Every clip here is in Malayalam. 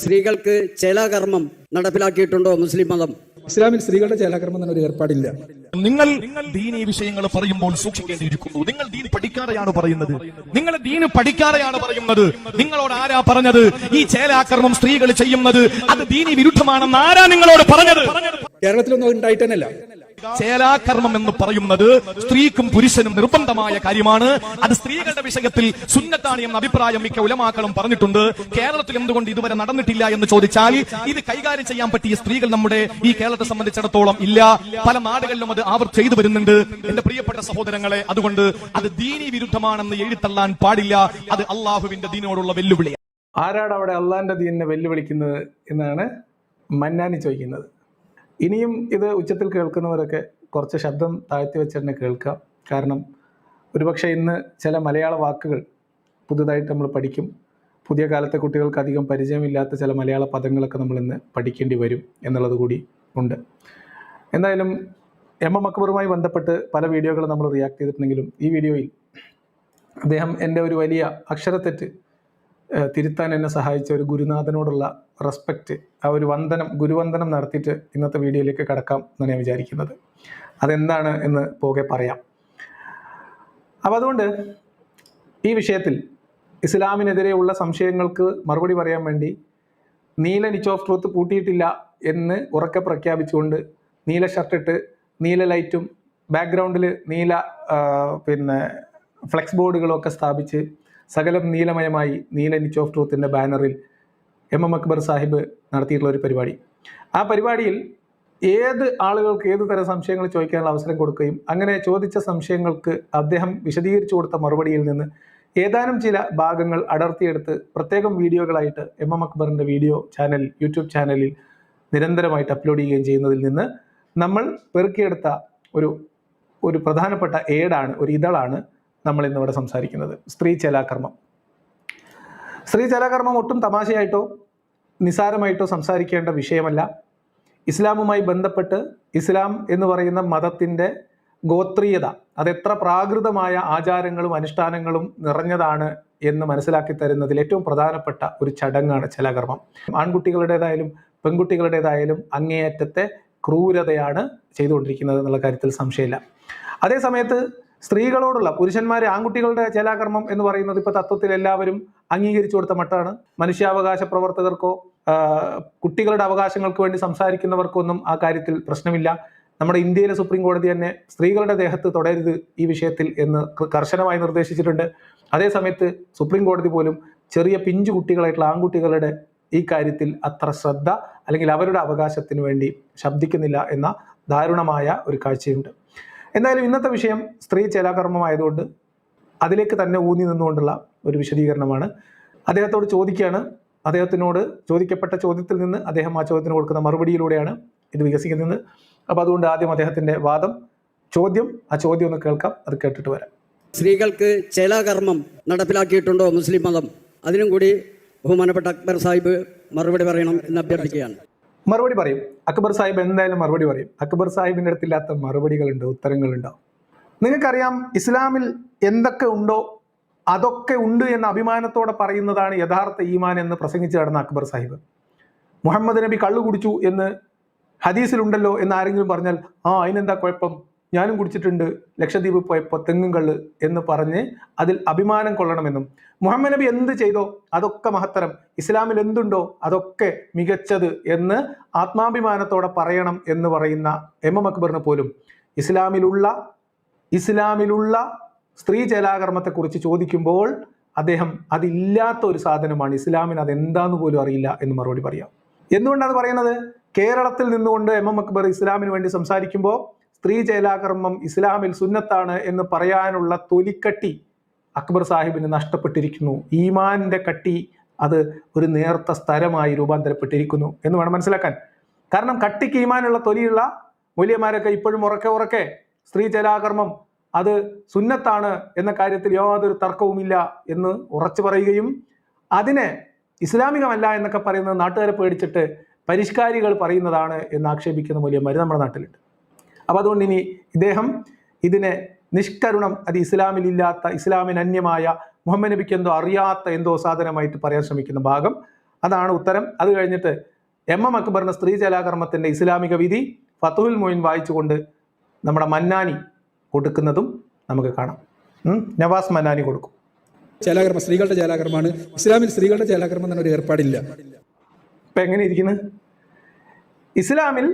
സ്ത്രീകൾക്ക് ചേലാകർമ്മം നടപ്പിലാക്കിയിട്ടുണ്ടോ മുസ്ലിം മതം? ഇസ്ലാമിൽ സ്ത്രീകളുടെ ചേലാകർമ്മം തന്നെ ഒരു ഏർപ്പാടില്ല. നിങ്ങൾ ദീനി വിഷയങ്ങൾ പറയുമ്പോൾ സൂക്ഷിക്കേണ്ടിയിരിക്കുന്നു. നിങ്ങൾ ദീൻ പഠിക്കാതെയാണ് പറയുന്നത്. നിങ്ങൾ ദീന് പഠിക്കാതെയാണ് പറയുന്നത്. നിങ്ങളോട് ആരാ പറഞ്ഞത്? ഈ ചേലാക്രമം സ്ത്രീകൾ ചെയ്യുന്നത്. അത് ദീനി വിരുദ്ധമാണെന്ന് ആരാ നിങ്ങളോട് പറഞ്ഞത്? കേരളത്തിലൊന്നും ഉണ്ടായിട്ട് തന്നെയല്ല ചേലാകർമ്മം എന്ന് പറയുന്നത് സ്ത്രീക്കും പുരുഷനും നിർബന്ധമായ കാര്യമാണ്. അത് സ്ത്രീകളുടെ വിഷയത്തിൽ സുന്നത്താണ് എന്ന അഭിപ്രായം മിക്ക ഉലമാക്കളും പറഞ്ഞിട്ടുണ്ട്. കേരളത്തിൽ എന്തുകൊണ്ട് ഇതുവരെ നടന്നിട്ടില്ല എന്ന് ചോദിച്ചാൽ ഇത് കൈകാര്യം ചെയ്യാൻ പറ്റിയ സ്ത്രീകൾ നമ്മുടെ ഈ കേരളത്തെ സംബന്ധിച്ചിടത്തോളം ഇല്ല. പല നാടുകളിലും അത് അവർ ചെയ്തു വരുന്നുണ്ട്. എന്റെ പ്രിയപ്പെട്ട സഹോദരങ്ങളെ അതുകൊണ്ട് അത് ദീനി വിരുദ്ധമാണെന്ന് എഴുത്തള്ളാൻ പാടില്ല. അത് അള്ളാഹുവിന്റെ ദീനോടുള്ള വെല്ലുവിളിയാണ്. ആരാണ് അവിടെ ദീനിനെ വെല്ലുവിളിക്കുന്നത് എന്നാണ് മന്നാനി ചോദിക്കുന്നത്. ഇനിയും ഇത് ഉച്ചത്തിൽ കേൾക്കുന്നവരൊക്കെ കുറച്ച് ശബ്ദം താഴ്ത്തി വെച്ചിട്ട് കേൾക്കാം. കാരണം ഒരുപക്ഷെ ഇന്ന് ചില മലയാള വാക്കുകൾ പുതുതായിട്ട് നമ്മൾ പഠിക്കും. പുതിയ കാലത്തെ കുട്ടികൾക്ക് അധികം പരിചയമില്ലാത്ത ചില മലയാള പദങ്ങളൊക്കെ നമ്മൾ ഇന്ന് പഠിക്കേണ്ടി വരും എന്നുള്ളത് കൂടി ഉണ്ട്. എന്തായാലും എം എം അക്ബറുമായി ബന്ധപ്പെട്ട് പല വീഡിയോകൾ നമ്മൾ റിയാക്ട് ചെയ്തിട്ടുണ്ടെങ്കിലും ഈ വീഡിയോയിൽ അദ്ദേഹം എന്റെ ഒരു വലിയ അക്ഷരത്തെറ്റ് തിരുത്താൻ എന്നെ സഹായിച്ച ഒരു ഗുരുനാഥനോടുള്ള റെസ്പെക്റ്റ് ആ ഒരു വന്ദനം ഗുരുവന്ദനം നടത്തിയിട്ട് ഇന്നത്തെ വീഡിയോയിലേക്ക് കടക്കാം എന്നാണ് ഞാൻ വിചാരിക്കുന്നത്. അതെന്താണ് എന്ന് പോകെ പറയാം. അപ്പം അതുകൊണ്ട് ഈ വിഷയത്തിൽ ഇസ്ലാമിനെതിരെയുള്ള സംശയങ്ങൾക്ക് മറുപടി പറയാൻ വേണ്ടി നീല നിച്ച് ഓഫ് ട്രൂത്ത് പൂട്ടിയിട്ടില്ല എന്ന് ഉറക്കെ പ്രഖ്യാപിച്ചുകൊണ്ട് നീല ഷർട്ടിട്ട് നീല ലൈറ്റും ബാക്ക്ഗ്രൗണ്ടിൽ നീല പിന്നെ ഫ്ലെക്സ് ബോർഡുകളൊക്കെ സ്ഥാപിച്ച് സകലം നീലമയമായി നീല ഓഫ് ട്രൂത്തിന്റെ ബാനറിൽ എം എം അക്ബർ സാഹിബ് നടത്തിയിട്ടുള്ള ഒരു പരിപാടി. ആ പരിപാടിയിൽ ഏത് ആളുകൾക്ക് ഏത് തരം സംശയങ്ങൾ ചോദിക്കാനുള്ള അവസരം കൊടുക്കുകയും അങ്ങനെ ചോദിച്ച സംശയങ്ങൾക്ക് അദ്ദേഹം വിശദീകരിച്ചു കൊടുത്ത മറുപടിയിൽ നിന്ന് ഏതാനും ചില ഭാഗങ്ങൾ അടർത്തിയെടുത്ത് പ്രത്യേകം വീഡിയോകളായിട്ട് എം എം അക്ബറിന്റെ വീഡിയോ ചാനൽ യൂട്യൂബ് ചാനലിൽ നിരന്തരമായിട്ട് അപ്ലോഡ് ചെയ്യുകയും ചെയ്യുന്നതിൽ നിന്ന് നമ്മൾ പെറുക്കിയെടുത്ത ഒരു ഒരു പ്രധാനപ്പെട്ട ഏടാണ് ഒരു ഇതളാണ് നമ്മൾ ഇന്നിവിടെ സംസാരിക്കുന്നത് സ്ത്രീ ചലാകർമ്മം. സ്ത്രീ ചലാകർമ്മം ഒട്ടും തമാശയായിട്ടോ നിസാരമായിട്ടോ സംസാരിക്കേണ്ട വിഷയമല്ല. ഇസ്ലാമുമായി ബന്ധപ്പെട്ട് ഇസ്ലാം എന്ന് പറയുന്ന മതത്തിന്റെ ഗോത്രീയത അതെത്ര പ്രാകൃതമായ ആചാരങ്ങളും അനുഷ്ഠാനങ്ങളും നിറഞ്ഞതാണ് എന്ന് മനസ്സിലാക്കി തരുന്നതിൽ ഏറ്റവും പ്രധാനപ്പെട്ട ഒരു ചടങ്ങാണ് ചലകർമ്മം. ആൺകുട്ടികളുടേതായാലും പെൺകുട്ടികളുടേതായാലും അങ്ങേയറ്റത്തെ ക്രൂരതയാണ് ചെയ്തുകൊണ്ടിരിക്കുന്നത് എന്നുള്ള കാര്യത്തിൽ സംശയമില്ല. അതേ സമയത്ത് സ്ത്രീകളോടുള്ള പുരുഷന്മാരെ ആൺകുട്ടികളുടെ ചേലാകർമ്മം എന്ന് പറയുന്നത് ഇപ്പൊ തത്വത്തിൽ എല്ലാവരും അംഗീകരിച്ചു കൊടുത്ത മട്ടാണ്. മനുഷ്യാവകാശ പ്രവർത്തകർക്കോ കുട്ടികളുടെ അവകാശങ്ങൾക്ക് വേണ്ടി സംസാരിക്കുന്നവർക്കോ ഒന്നും ആ കാര്യത്തിൽ പ്രശ്നമില്ല. നമ്മുടെ ഇന്ത്യയിലെ സുപ്രീം കോടതി തന്നെ സ്ത്രീകളുടെ ദേഹത്ത് തുടരുത് ഈ വിഷയത്തിൽ എന്ന് കർശനമായി നിർദ്ദേശിച്ചിട്ടുണ്ട്. അതേസമയത്ത് സുപ്രീം കോടതി പോലും ചെറിയ പിഞ്ചു കുട്ടികളായിട്ടുള്ള ആൺകുട്ടികളുടെ ഈ കാര്യത്തിൽ അത്ര ശ്രദ്ധ അല്ലെങ്കിൽ അവരുടെ അവകാശത്തിന് വേണ്ടി ശബ്ദിക്കുന്നില്ല എന്ന ദാരുണമായ ഒരു കാഴ്ചയുണ്ട്. എന്തായാലും ഇന്നത്തെ വിഷയം സ്ത്രീ ചേലാകർമ്മമായതുകൊണ്ട് അതിലേക്ക് തന്നെ ഊന്നി നിന്നുകൊണ്ടുള്ള ഒരു വിശദീകരണമാണ്. അദ്ദേഹത്തോട് ചോദിക്കുകയാണ്. അദ്ദേഹത്തിനോട് ചോദിക്കപ്പെട്ട ചോദ്യത്തിൽ നിന്ന് അദ്ദേഹം ആ ചോദ്യത്തിന് കൊടുക്കുന്ന മറുപടിയിലൂടെയാണ് ഇത് വികസിക്കുന്നത്. അപ്പോൾ അതുകൊണ്ട് ആദ്യം അദ്ദേഹത്തിന്റെ വാദം ചോദ്യം ആ ചോദ്യം ഒന്ന് കേൾക്കാം അത് കേട്ടിട്ട് വരാം. സ്ത്രീകൾക്ക് ചേലാകർമ്മം നടപ്പിലാക്കിയിട്ടുണ്ടോ മുസ്ലിം മതം? അതിനും കൂടി ബഹുമാനപ്പെട്ട അക്ബർ സാഹിബ് മറുപടി പറയണം എന്ന് അഭ്യർത്ഥിക്കുകയാണ്. മറുപടി പറയും. അക്ബർ സാഹിബ് എന്തായാലും മറുപടി പറയും. അക്ബർ സാഹിബിന്റെ അടുത്തില്ലാത്ത മറുപടികളുണ്ട് ഉത്തരങ്ങളുണ്ടാവും നിങ്ങൾക്കറിയാം ഇസ്ലാമിൽ എന്തൊക്കെ ഉണ്ടോ അതൊക്കെ ഉണ്ട് എന്ന അഭിമാനത്തോടെ പറയുന്നതാണ് യഥാർത്ഥ ഈമാൻ എന്ന് പ്രസംഗിച്ച് നടന്ന അക്ബർ സാഹിബ്. മുഹമ്മദ് നബി കള്ളു കുടിച്ചു എന്ന് ഹദീസിലുണ്ടല്ലോ എന്ന് ആരെങ്കിലും പറഞ്ഞാൽ ആ അതിനെന്താ കുഴപ്പം? ഞാനും കുടിച്ചിട്ടുണ്ട് ലക്ഷദ്വീപ് പോയപ്പോൾ തെങ്ങും കള്ള് എന്ന് പറഞ്ഞ് അതിൽ അഭിമാനം കൊള്ളണമെന്നും. മുഹമ്മദ് നബി എന്ത് ചെയ്തോ അതൊക്കെ മഹത്തരം. ഇസ്ലാമിൽ എന്തുണ്ടോ അതൊക്കെ മികച്ചത് എന്ന് ആത്മാഭിമാനത്തോടെ പറയണം എന്ന് പറയുന്ന എം എം അക്ബറിന് പോലും. ഇസ്ലാമിലുള്ള ഇസ്ലാമിലുള്ള സ്ത്രീ ചേലാകർമ്മത്തെക്കുറിച്ച് ചോദിക്കുമ്പോൾ അദ്ദേഹം അതില്ലാത്ത ഒരു സാധനമാണ് ഇസ്ലാമിന് അതെന്താന്ന് പോലും അറിയില്ല എന്ന് മറുപടി പറയാം. എന്തുകൊണ്ടാണ് പറയുന്നത്? കേരളത്തിൽ നിന്നുകൊണ്ട് എം എം അക്ബർ ഇസ്ലാമിന് വേണ്ടി സംസാരിക്കുമ്പോൾ സ്ത്രീ ചേലാകർമ്മം ഇസ്ലാമിൽ സുന്നത്താണ് എന്ന് പറയാനുള്ള തൊലിക്കട്ടി അക്ബർ സാഹിബിന് നഷ്ടപ്പെട്ടിരിക്കുന്നു. ഈമാന്റെ കട്ടി അത് ഒരു നേർത്ത സ്ഥലമായി രൂപാന്തരപ്പെട്ടിരിക്കുന്നു എന്ന് വേണം മനസ്സിലാക്കാൻ. കാരണം കട്ടിക്ക് ഈമാനുള്ള തൊലിയുള്ള മൂല്യമാരൊക്കെ ഇപ്പോഴും ഉറക്കെ ഉറക്കെ സ്ത്രീ ചേലാകർമ്മം അത് സുന്നത്താണ് എന്ന കാര്യത്തിൽ യാതൊരു തർക്കവുമില്ല എന്ന് ഉറച്ചു പറയുകയും അതിനെ ഇസ്ലാമികമല്ല എന്നൊക്കെ പറയുന്നത് നാട്ടുകാരെ പേടിച്ചിട്ട് പരിഷ്കാരികൾ പറയുന്നതാണ് എന്ന് ആക്ഷേപിക്കുന്ന മൂല്യന്മാർ നമ്മുടെ നാട്ടിലുണ്ട്. അപ്പോൾ അതുകൊണ്ട് ഇനി ഇദ്ദേഹം ഇതിനെ നിഷ്കരുണം അത് ഇസ്ലാമിലില്ലാത്ത ഇസ്ലാമിന് അന്യമായ മുഹമ്മദ് നബിക്ക് എന്തോ അറിയാത്ത എന്തോ സാധനമായിട്ട് പറയാൻ ശ്രമിക്കുന്ന ഭാഗം. അതാണ് ഉത്തരം. അത് കഴിഞ്ഞിട്ട് എം എം അക്ബറിന് സ്ത്രീ ജലാകർമ്മത്തിന്റെ ഇസ്ലാമിക വിധി ഫത്തുൽ മൊയിൻ വായിച്ചുകൊണ്ട് നമ്മുടെ മന്നാനി കൊടുക്കുന്നതും നമുക്ക് കാണാം. നവാസ് മന്നാനി കൊടുക്കും. ജലാകർമ്മ സ്ത്രീകളുടെ ജലാകർമ്മമാണ്. ഇസ്ലാമിൽ സ്ത്രീകളുടെ ചേലാകർമ്മം എന്നൊരു ഏർപ്പാടില്ല. ഇപ്പം എങ്ങനെ ഇരിക്കുന്നത് ഇസ്ലാമിൽ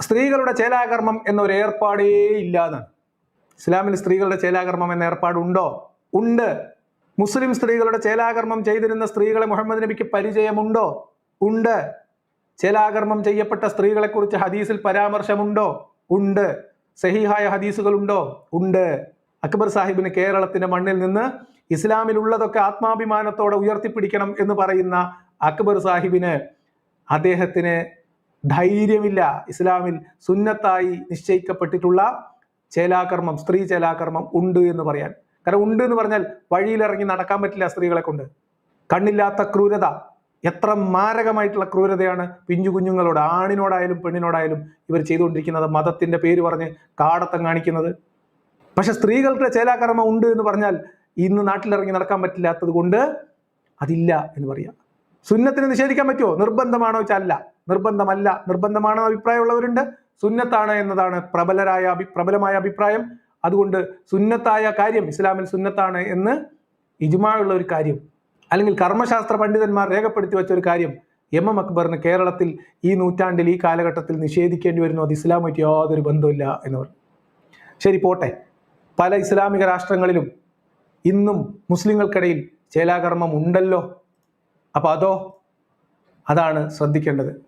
സ്ത്രീകളുടെ ചേലാകർമ്മം എന്നൊരു ഏർപ്പാടേ ഇല്ലാതെ ഇസ്ലാമിൽ സ്ത്രീകളുടെ ചേലാകർമ്മം എന്ന ഏർപ്പാടുണ്ടോ? ഉണ്ട്. മുസ്ലിം സ്ത്രീകളുടെ ചേലാകർമ്മം ചെയ്തിരുന്ന സ്ത്രീകളെ മുഹമ്മദ് നബിക്ക് പരിചയമുണ്ടോ? ഉണ്ട്. ചേലാകർമ്മം ചെയ്യപ്പെട്ട സ്ത്രീകളെ കുറിച്ച് ഹദീസിൽ പരാമർശമുണ്ടോ? ഉണ്ട്. സഹിഹായ ഹദീസുകളുണ്ടോ? ഉണ്ട്. അക്ബർ സാഹിബിന് കേരളത്തിന്റെ മണ്ണിൽ നിന്ന് ഇസ്ലാമിൽ ഉള്ളതൊക്കെ ആത്മാഭിമാനത്തോടെ ഉയർത്തിപ്പിടിക്കണം എന്ന് പറയുന്ന അക്ബർ സാഹിബിന് അദ്ദേഹത്തിന് ധൈര്യമില്ല. ഇസ്ലാമിൽ സുന്നത്തായി നിശ്ചയിക്കപ്പെട്ടിട്ടുള്ള ചേലാകർമ്മം സ്ത്രീ ചേലാകർമ്മം ഉണ്ട് എന്ന് പറയാൻ. കാരണം ഉണ്ട് എന്ന് പറഞ്ഞാൽ വഴിയിലിറങ്ങി നടക്കാൻ പറ്റില്ല സ്ത്രീകളെ കൊണ്ട്. കണ്ണില്ലാത്ത ക്രൂരത. എത്ര മാരകമായിട്ടുള്ള ക്രൂരതയാണ് പിഞ്ചു കുഞ്ഞുങ്ങളോട് ആണിനോടായാലും പെണ്ണിനോടായാലും ഇവർ ചെയ്തുകൊണ്ടിരിക്കുന്നത്. മതത്തിന്റെ പേര് പറഞ്ഞ് കാടത്തം കാണിക്കുന്നത്. പക്ഷെ സ്ത്രീകളുടെ ചേലാകർമ്മം ഉണ്ട് എന്ന് പറഞ്ഞാൽ ഇന്ന് നാട്ടിലിറങ്ങി നടക്കാൻ പറ്റില്ലാത്തത് കൊണ്ട് അതില്ല എന്ന് പറയാം. സുന്നത്തിന് നിഷേധിക്കാൻ പറ്റുമോ? നിർബന്ധമാണോ വെച്ചാൽ അല്ല. നിർബന്ധമല്ല. നിർബന്ധമാണ് അഭിപ്രായമുള്ളവരുണ്ട്. സുന്നത്താണ് എന്നതാണ് പ്രബലരായ അഭി പ്രബലമായ അഭിപ്രായം. അതുകൊണ്ട് സുന്നത്തായ കാര്യം ഇസ്ലാമിൽ സുന്നത്താണ് എന്ന് ഇജുമായുള്ള ഒരു കാര്യം അല്ലെങ്കിൽ കർമ്മശാസ്ത്ര പണ്ഡിതന്മാർ രേഖപ്പെടുത്തി വെച്ച ഒരു കാര്യം എം എം അക്ബറിന് കേരളത്തിൽ ഈ നൂറ്റാണ്ടിൽ ഈ കാലഘട്ടത്തിൽ നിഷേധിക്കേണ്ടി വരുന്നു. അത് ഇസ്ലാമായിട്ട് യാതൊരു ബന്ധമില്ല എന്ന് പറഞ്ഞു. ശരി പോട്ടെ. പല ഇസ്ലാമിക രാഷ്ട്രങ്ങളിലും ഇന്നും മുസ്ലിങ്ങൾക്കിടയിൽ ചേലാകർമ്മം ഉണ്ടല്ലോ. അപ്പൊ അതോ? അതാണ് ശ്രദ്ധിക്കേണ്ടത്.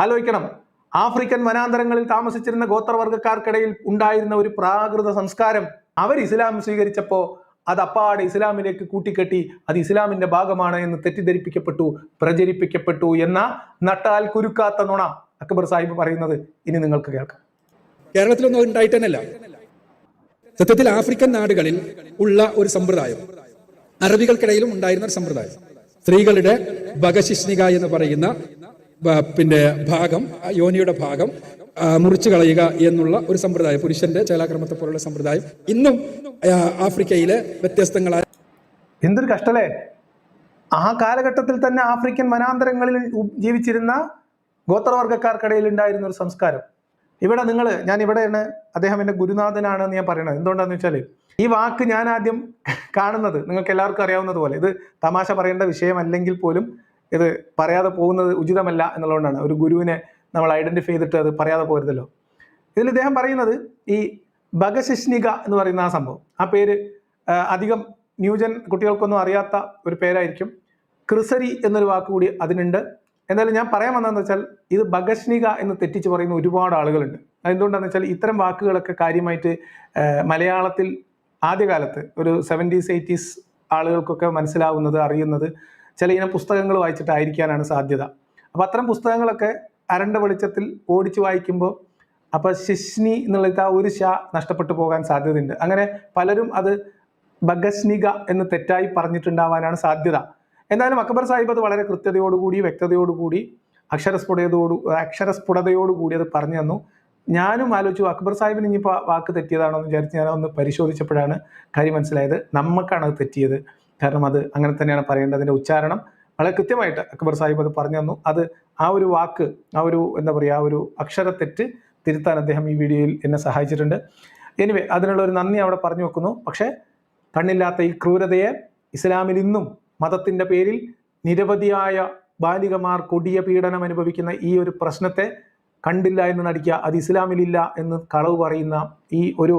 ആലോചിക്കണം. ആഫ്രിക്കൻ വനാന്തരങ്ങളിൽ താമസിച്ചിരുന്ന ഗോത്രവർഗക്കാർക്കിടയിൽ ഉണ്ടായിരുന്ന ഒരു പ്രാകൃത സംസ്കാരം അവർ ഇസ്ലാം സ്വീകരിച്ചപ്പോൾ അത് അപ്പാടെ ഇസ്ലാമിലേക്ക് കൂട്ടിക്കെട്ടി അത് ഇസ്ലാമിന്റെ ഭാഗമാണ് എന്ന് തെറ്റിദ്ധരിപ്പിക്കപ്പെട്ടു പ്രചരിപ്പിക്കപ്പെട്ടു എന്ന നട്ടാൽ കുരുക്കാത്ത നുണ അക്ബർ സാഹിബ് പറയുന്നത് ഇനി നിങ്ങൾക്ക് കേൾക്കാം. കേരളത്തിലൊന്നും ഉണ്ടായിട്ട് തന്നെയല്ല. സത്യത്തിൽ ആഫ്രിക്കൻ നാടുകളിൽ ഉള്ള ഒരു സമ്പ്രദായം അറബികൾക്കിടയിലും ഉണ്ടായിരുന്ന ഒരു സമ്പ്രദായം സ്ത്രീകളുടെ ഭഗശിഷ്ണിക എന്ന് പറയുന്ന പിന്നെ ഭാഗം യോനിയുടെ ഭാഗം മുറിച്ചു കളയുക എന്നുള്ള ഒരു സമ്പ്രദായം പുരുഷന്റെ ചേലാക്രമത്തെ പോലുള്ള സമ്പ്രദായം ഇന്നും ആഫ്രിക്കയിലെ വ്യത്യസ്തങ്ങളായ എന്തൊരു കഷ്ടല്ലേ? ആ കാലഘട്ടത്തിൽ തന്നെ ആഫ്രിക്കൻ വനാന്തരങ്ങളിൽ ജീവിച്ചിരുന്ന ഗോത്രവർഗക്കാർക്കിടയിൽ ഉണ്ടായിരുന്ന ഒരു സംസ്കാരം. ഇവിടെ നിങ്ങൾ ഞാൻ ഇവിടെയാണ് അദ്ദേഹം എന്റെ ഗുരുനാഥനാണ് എന്ന് ഞാൻ പറയണത് എന്തുകൊണ്ടാന്ന് വെച്ചാൽ ഈ വാക്ക് ഞാൻ ആദ്യം കാണുന്നത് നിങ്ങൾക്ക് എല്ലാവർക്കും അറിയാവുന്നത് പോലെ ഇത് തമാശ പറയേണ്ട വിഷയമല്ലെങ്കിൽ പോലും ഇത് പറയാതെ പോകുന്നത് ഉചിതമല്ല എന്നുള്ളതുകൊണ്ടാണ്. ഒരു ഗുരുവിനെ നമ്മൾ ഐഡന്റിഫൈ ചെയ്തിട്ട് അത് പറയാതെ പോരുതല്ലോ. ഇതിൽ ഇദ്ദേഹം പറയുന്നത് ഈ ഭഗശിഷ്ണിക എന്ന് പറയുന്ന ആ സംഭവം. ആ പേര് അധികം ന്യൂജൻ കുട്ടികൾക്കൊന്നും അറിയാത്ത ഒരു പേരായിരിക്കും. ക്രിസരി എന്നൊരു വാക്ക് കൂടി അതിനുണ്ട്. എന്തായാലും ഞാൻ പറയാൻ വന്നതെന്ന് വെച്ചാൽ ഇത് ഭഗഷ്ണിക എന്ന് തെറ്റിച്ച് പറയുന്ന ഒരുപാട് ആളുകളുണ്ട്. അതെന്തുകൊണ്ടാന്ന് വെച്ചാൽ ഇത്തരം വാക്കുകളൊക്കെ കാര്യമായിട്ട് മലയാളത്തിൽ ആദ്യകാലത്ത് ഒരു സെവന്റീസ് എയ്റ്റീസ് ആളുകൾക്കൊക്കെ മനസ്സിലാവുന്നത് അറിയുന്നത് ചില ഇനം പുസ്തകങ്ങൾ വായിച്ചിട്ടായിരിക്കാനാണ് സാധ്യത. അപ്പം അത്തരം പുസ്തകങ്ങളൊക്കെ അരണ്ട വെളിച്ചത്തിൽ ഓടിച്ച് വായിക്കുമ്പോൾ അപ്പോൾ ശിഷ്ണി എന്നുള്ളത് ആ ഒരു ഷ നഷ്ടപ്പെട്ടു പോകാൻ സാധ്യതയുണ്ട്. അങ്ങനെ പലരും അത് ഭഗസ്നിക എന്ന് തെറ്റായി പറഞ്ഞിട്ടുണ്ടാവാനാണ് സാധ്യത. എന്തായാലും അക്ബർ സാഹിബ് അത് വളരെ കൃത്യതയോടുകൂടി വ്യക്തതയോടുകൂടി അക്ഷരസ്ഫുടതയോട് അക്ഷരസ്ഫുടതയോടുകൂടി അത് പറഞ്ഞു തന്നു. ഞാനും ആലോചിച്ചു അക്ബർ സാഹിബിന് ഇനിയിപ്പോൾ വാക്ക് തെറ്റിയതാണോ എന്ന് വിചാരിച്ച് ഞാൻ ഒന്ന് പരിശോധിച്ചപ്പോഴാണ് കാര്യം മനസ്സിലായത്. നമുക്കാണ് അത് തെറ്റിയത്. കാരണം അത് അങ്ങനെ തന്നെയാണ് പറയേണ്ടത് അതിന്റെ ഉച്ചാരണം. വളരെ കൃത്യമായിട്ട് അക്ബർ സാഹിബ് അത് പറഞ്ഞു തന്നു. അത് ആ ഒരു വാക്ക് ആ ഒരു എന്താ പറയുക ആ ഒരു അക്ഷരത്തെറ്റ് തിരുത്താൻ അദ്ദേഹം ഈ വീഡിയോയിൽ എന്നെ സഹായിച്ചിട്ടുണ്ട്. എനിവേ അതിനുള്ള ഒരു നന്ദി അവിടെ പറഞ്ഞു വെക്കുന്നു. പക്ഷേ കണ്ണില്ലാത്ത ഈ ക്രൂരതയെ ഇസ്ലാമിൽ ഇന്നും മതത്തിന്റെ പേരിൽ നിരവധിയായ ബാലികമാർ കൊടിയ പീഡനം അനുഭവിക്കുന്ന ഈ ഒരു പ്രശ്നത്തെ കണ്ടില്ല എന്ന് നടിക്കുക അത് ഇസ്ലാമിലില്ല എന്ന് കളവ് പറയുന്ന ഈ ഒരു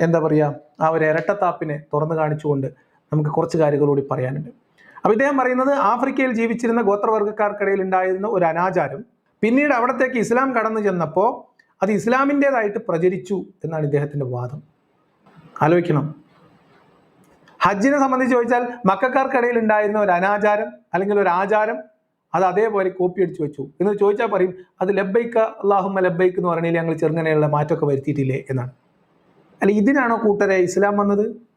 എന്താ പറയുക ആ ഒരു ഇരട്ടത്താപ്പിനെ തുറന്നു കാണിച്ചുകൊണ്ട് നമുക്ക് കുറച്ച് കാര്യങ്ങൾ കൂടി പറയാനുണ്ട്. അപ്പോൾ ഇദ്ദേഹം പറയുന്നത് ആഫ്രിക്കയിൽ ജീവിച്ചിരുന്ന ഗോത്രവർഗക്കാർക്കിടയിൽ ഉണ്ടായിരുന്ന ഒരു അനാചാരം പിന്നീട് അവിടത്തേക്ക് ഇസ്ലാം കടന്നു ചെന്നപ്പോൾ അത് ഇസ്ലാമിന്റെതായിട്ട് പ്രചരിച്ചു എന്നാണ് ഇദ്ദേഹത്തിന്റെ വാദം. ആലോചിക്കണം. ഹജ്ജിനെ സംബന്ധിച്ച് ചോദിച്ചാൽ മക്കാർക്കിടയിൽ ഉണ്ടായിരുന്ന ഒരു അനാചാരം അല്ലെങ്കിൽ ഒരു ആചാരം അത് അതേപോലെ കോപ്പി അടിച്ചു വെച്ചു. എന്ന് ചോദിച്ചാൽ പറയും അത് ലബ്ബൈക്ക അള്ളാഹുമ്മ ലബ്ബൈക്ക് എന്ന് പറഞ്ഞാൽ ഞങ്ങൾ ചെറുങ്ങനെയുള്ള മാറ്റമൊക്കെ വരുത്തിയിട്ടില്ലേ എന്നാണ്. അല്ല ഇതിനാണോ കൂട്ടരെ ഇസ്ലാം വന്നത്?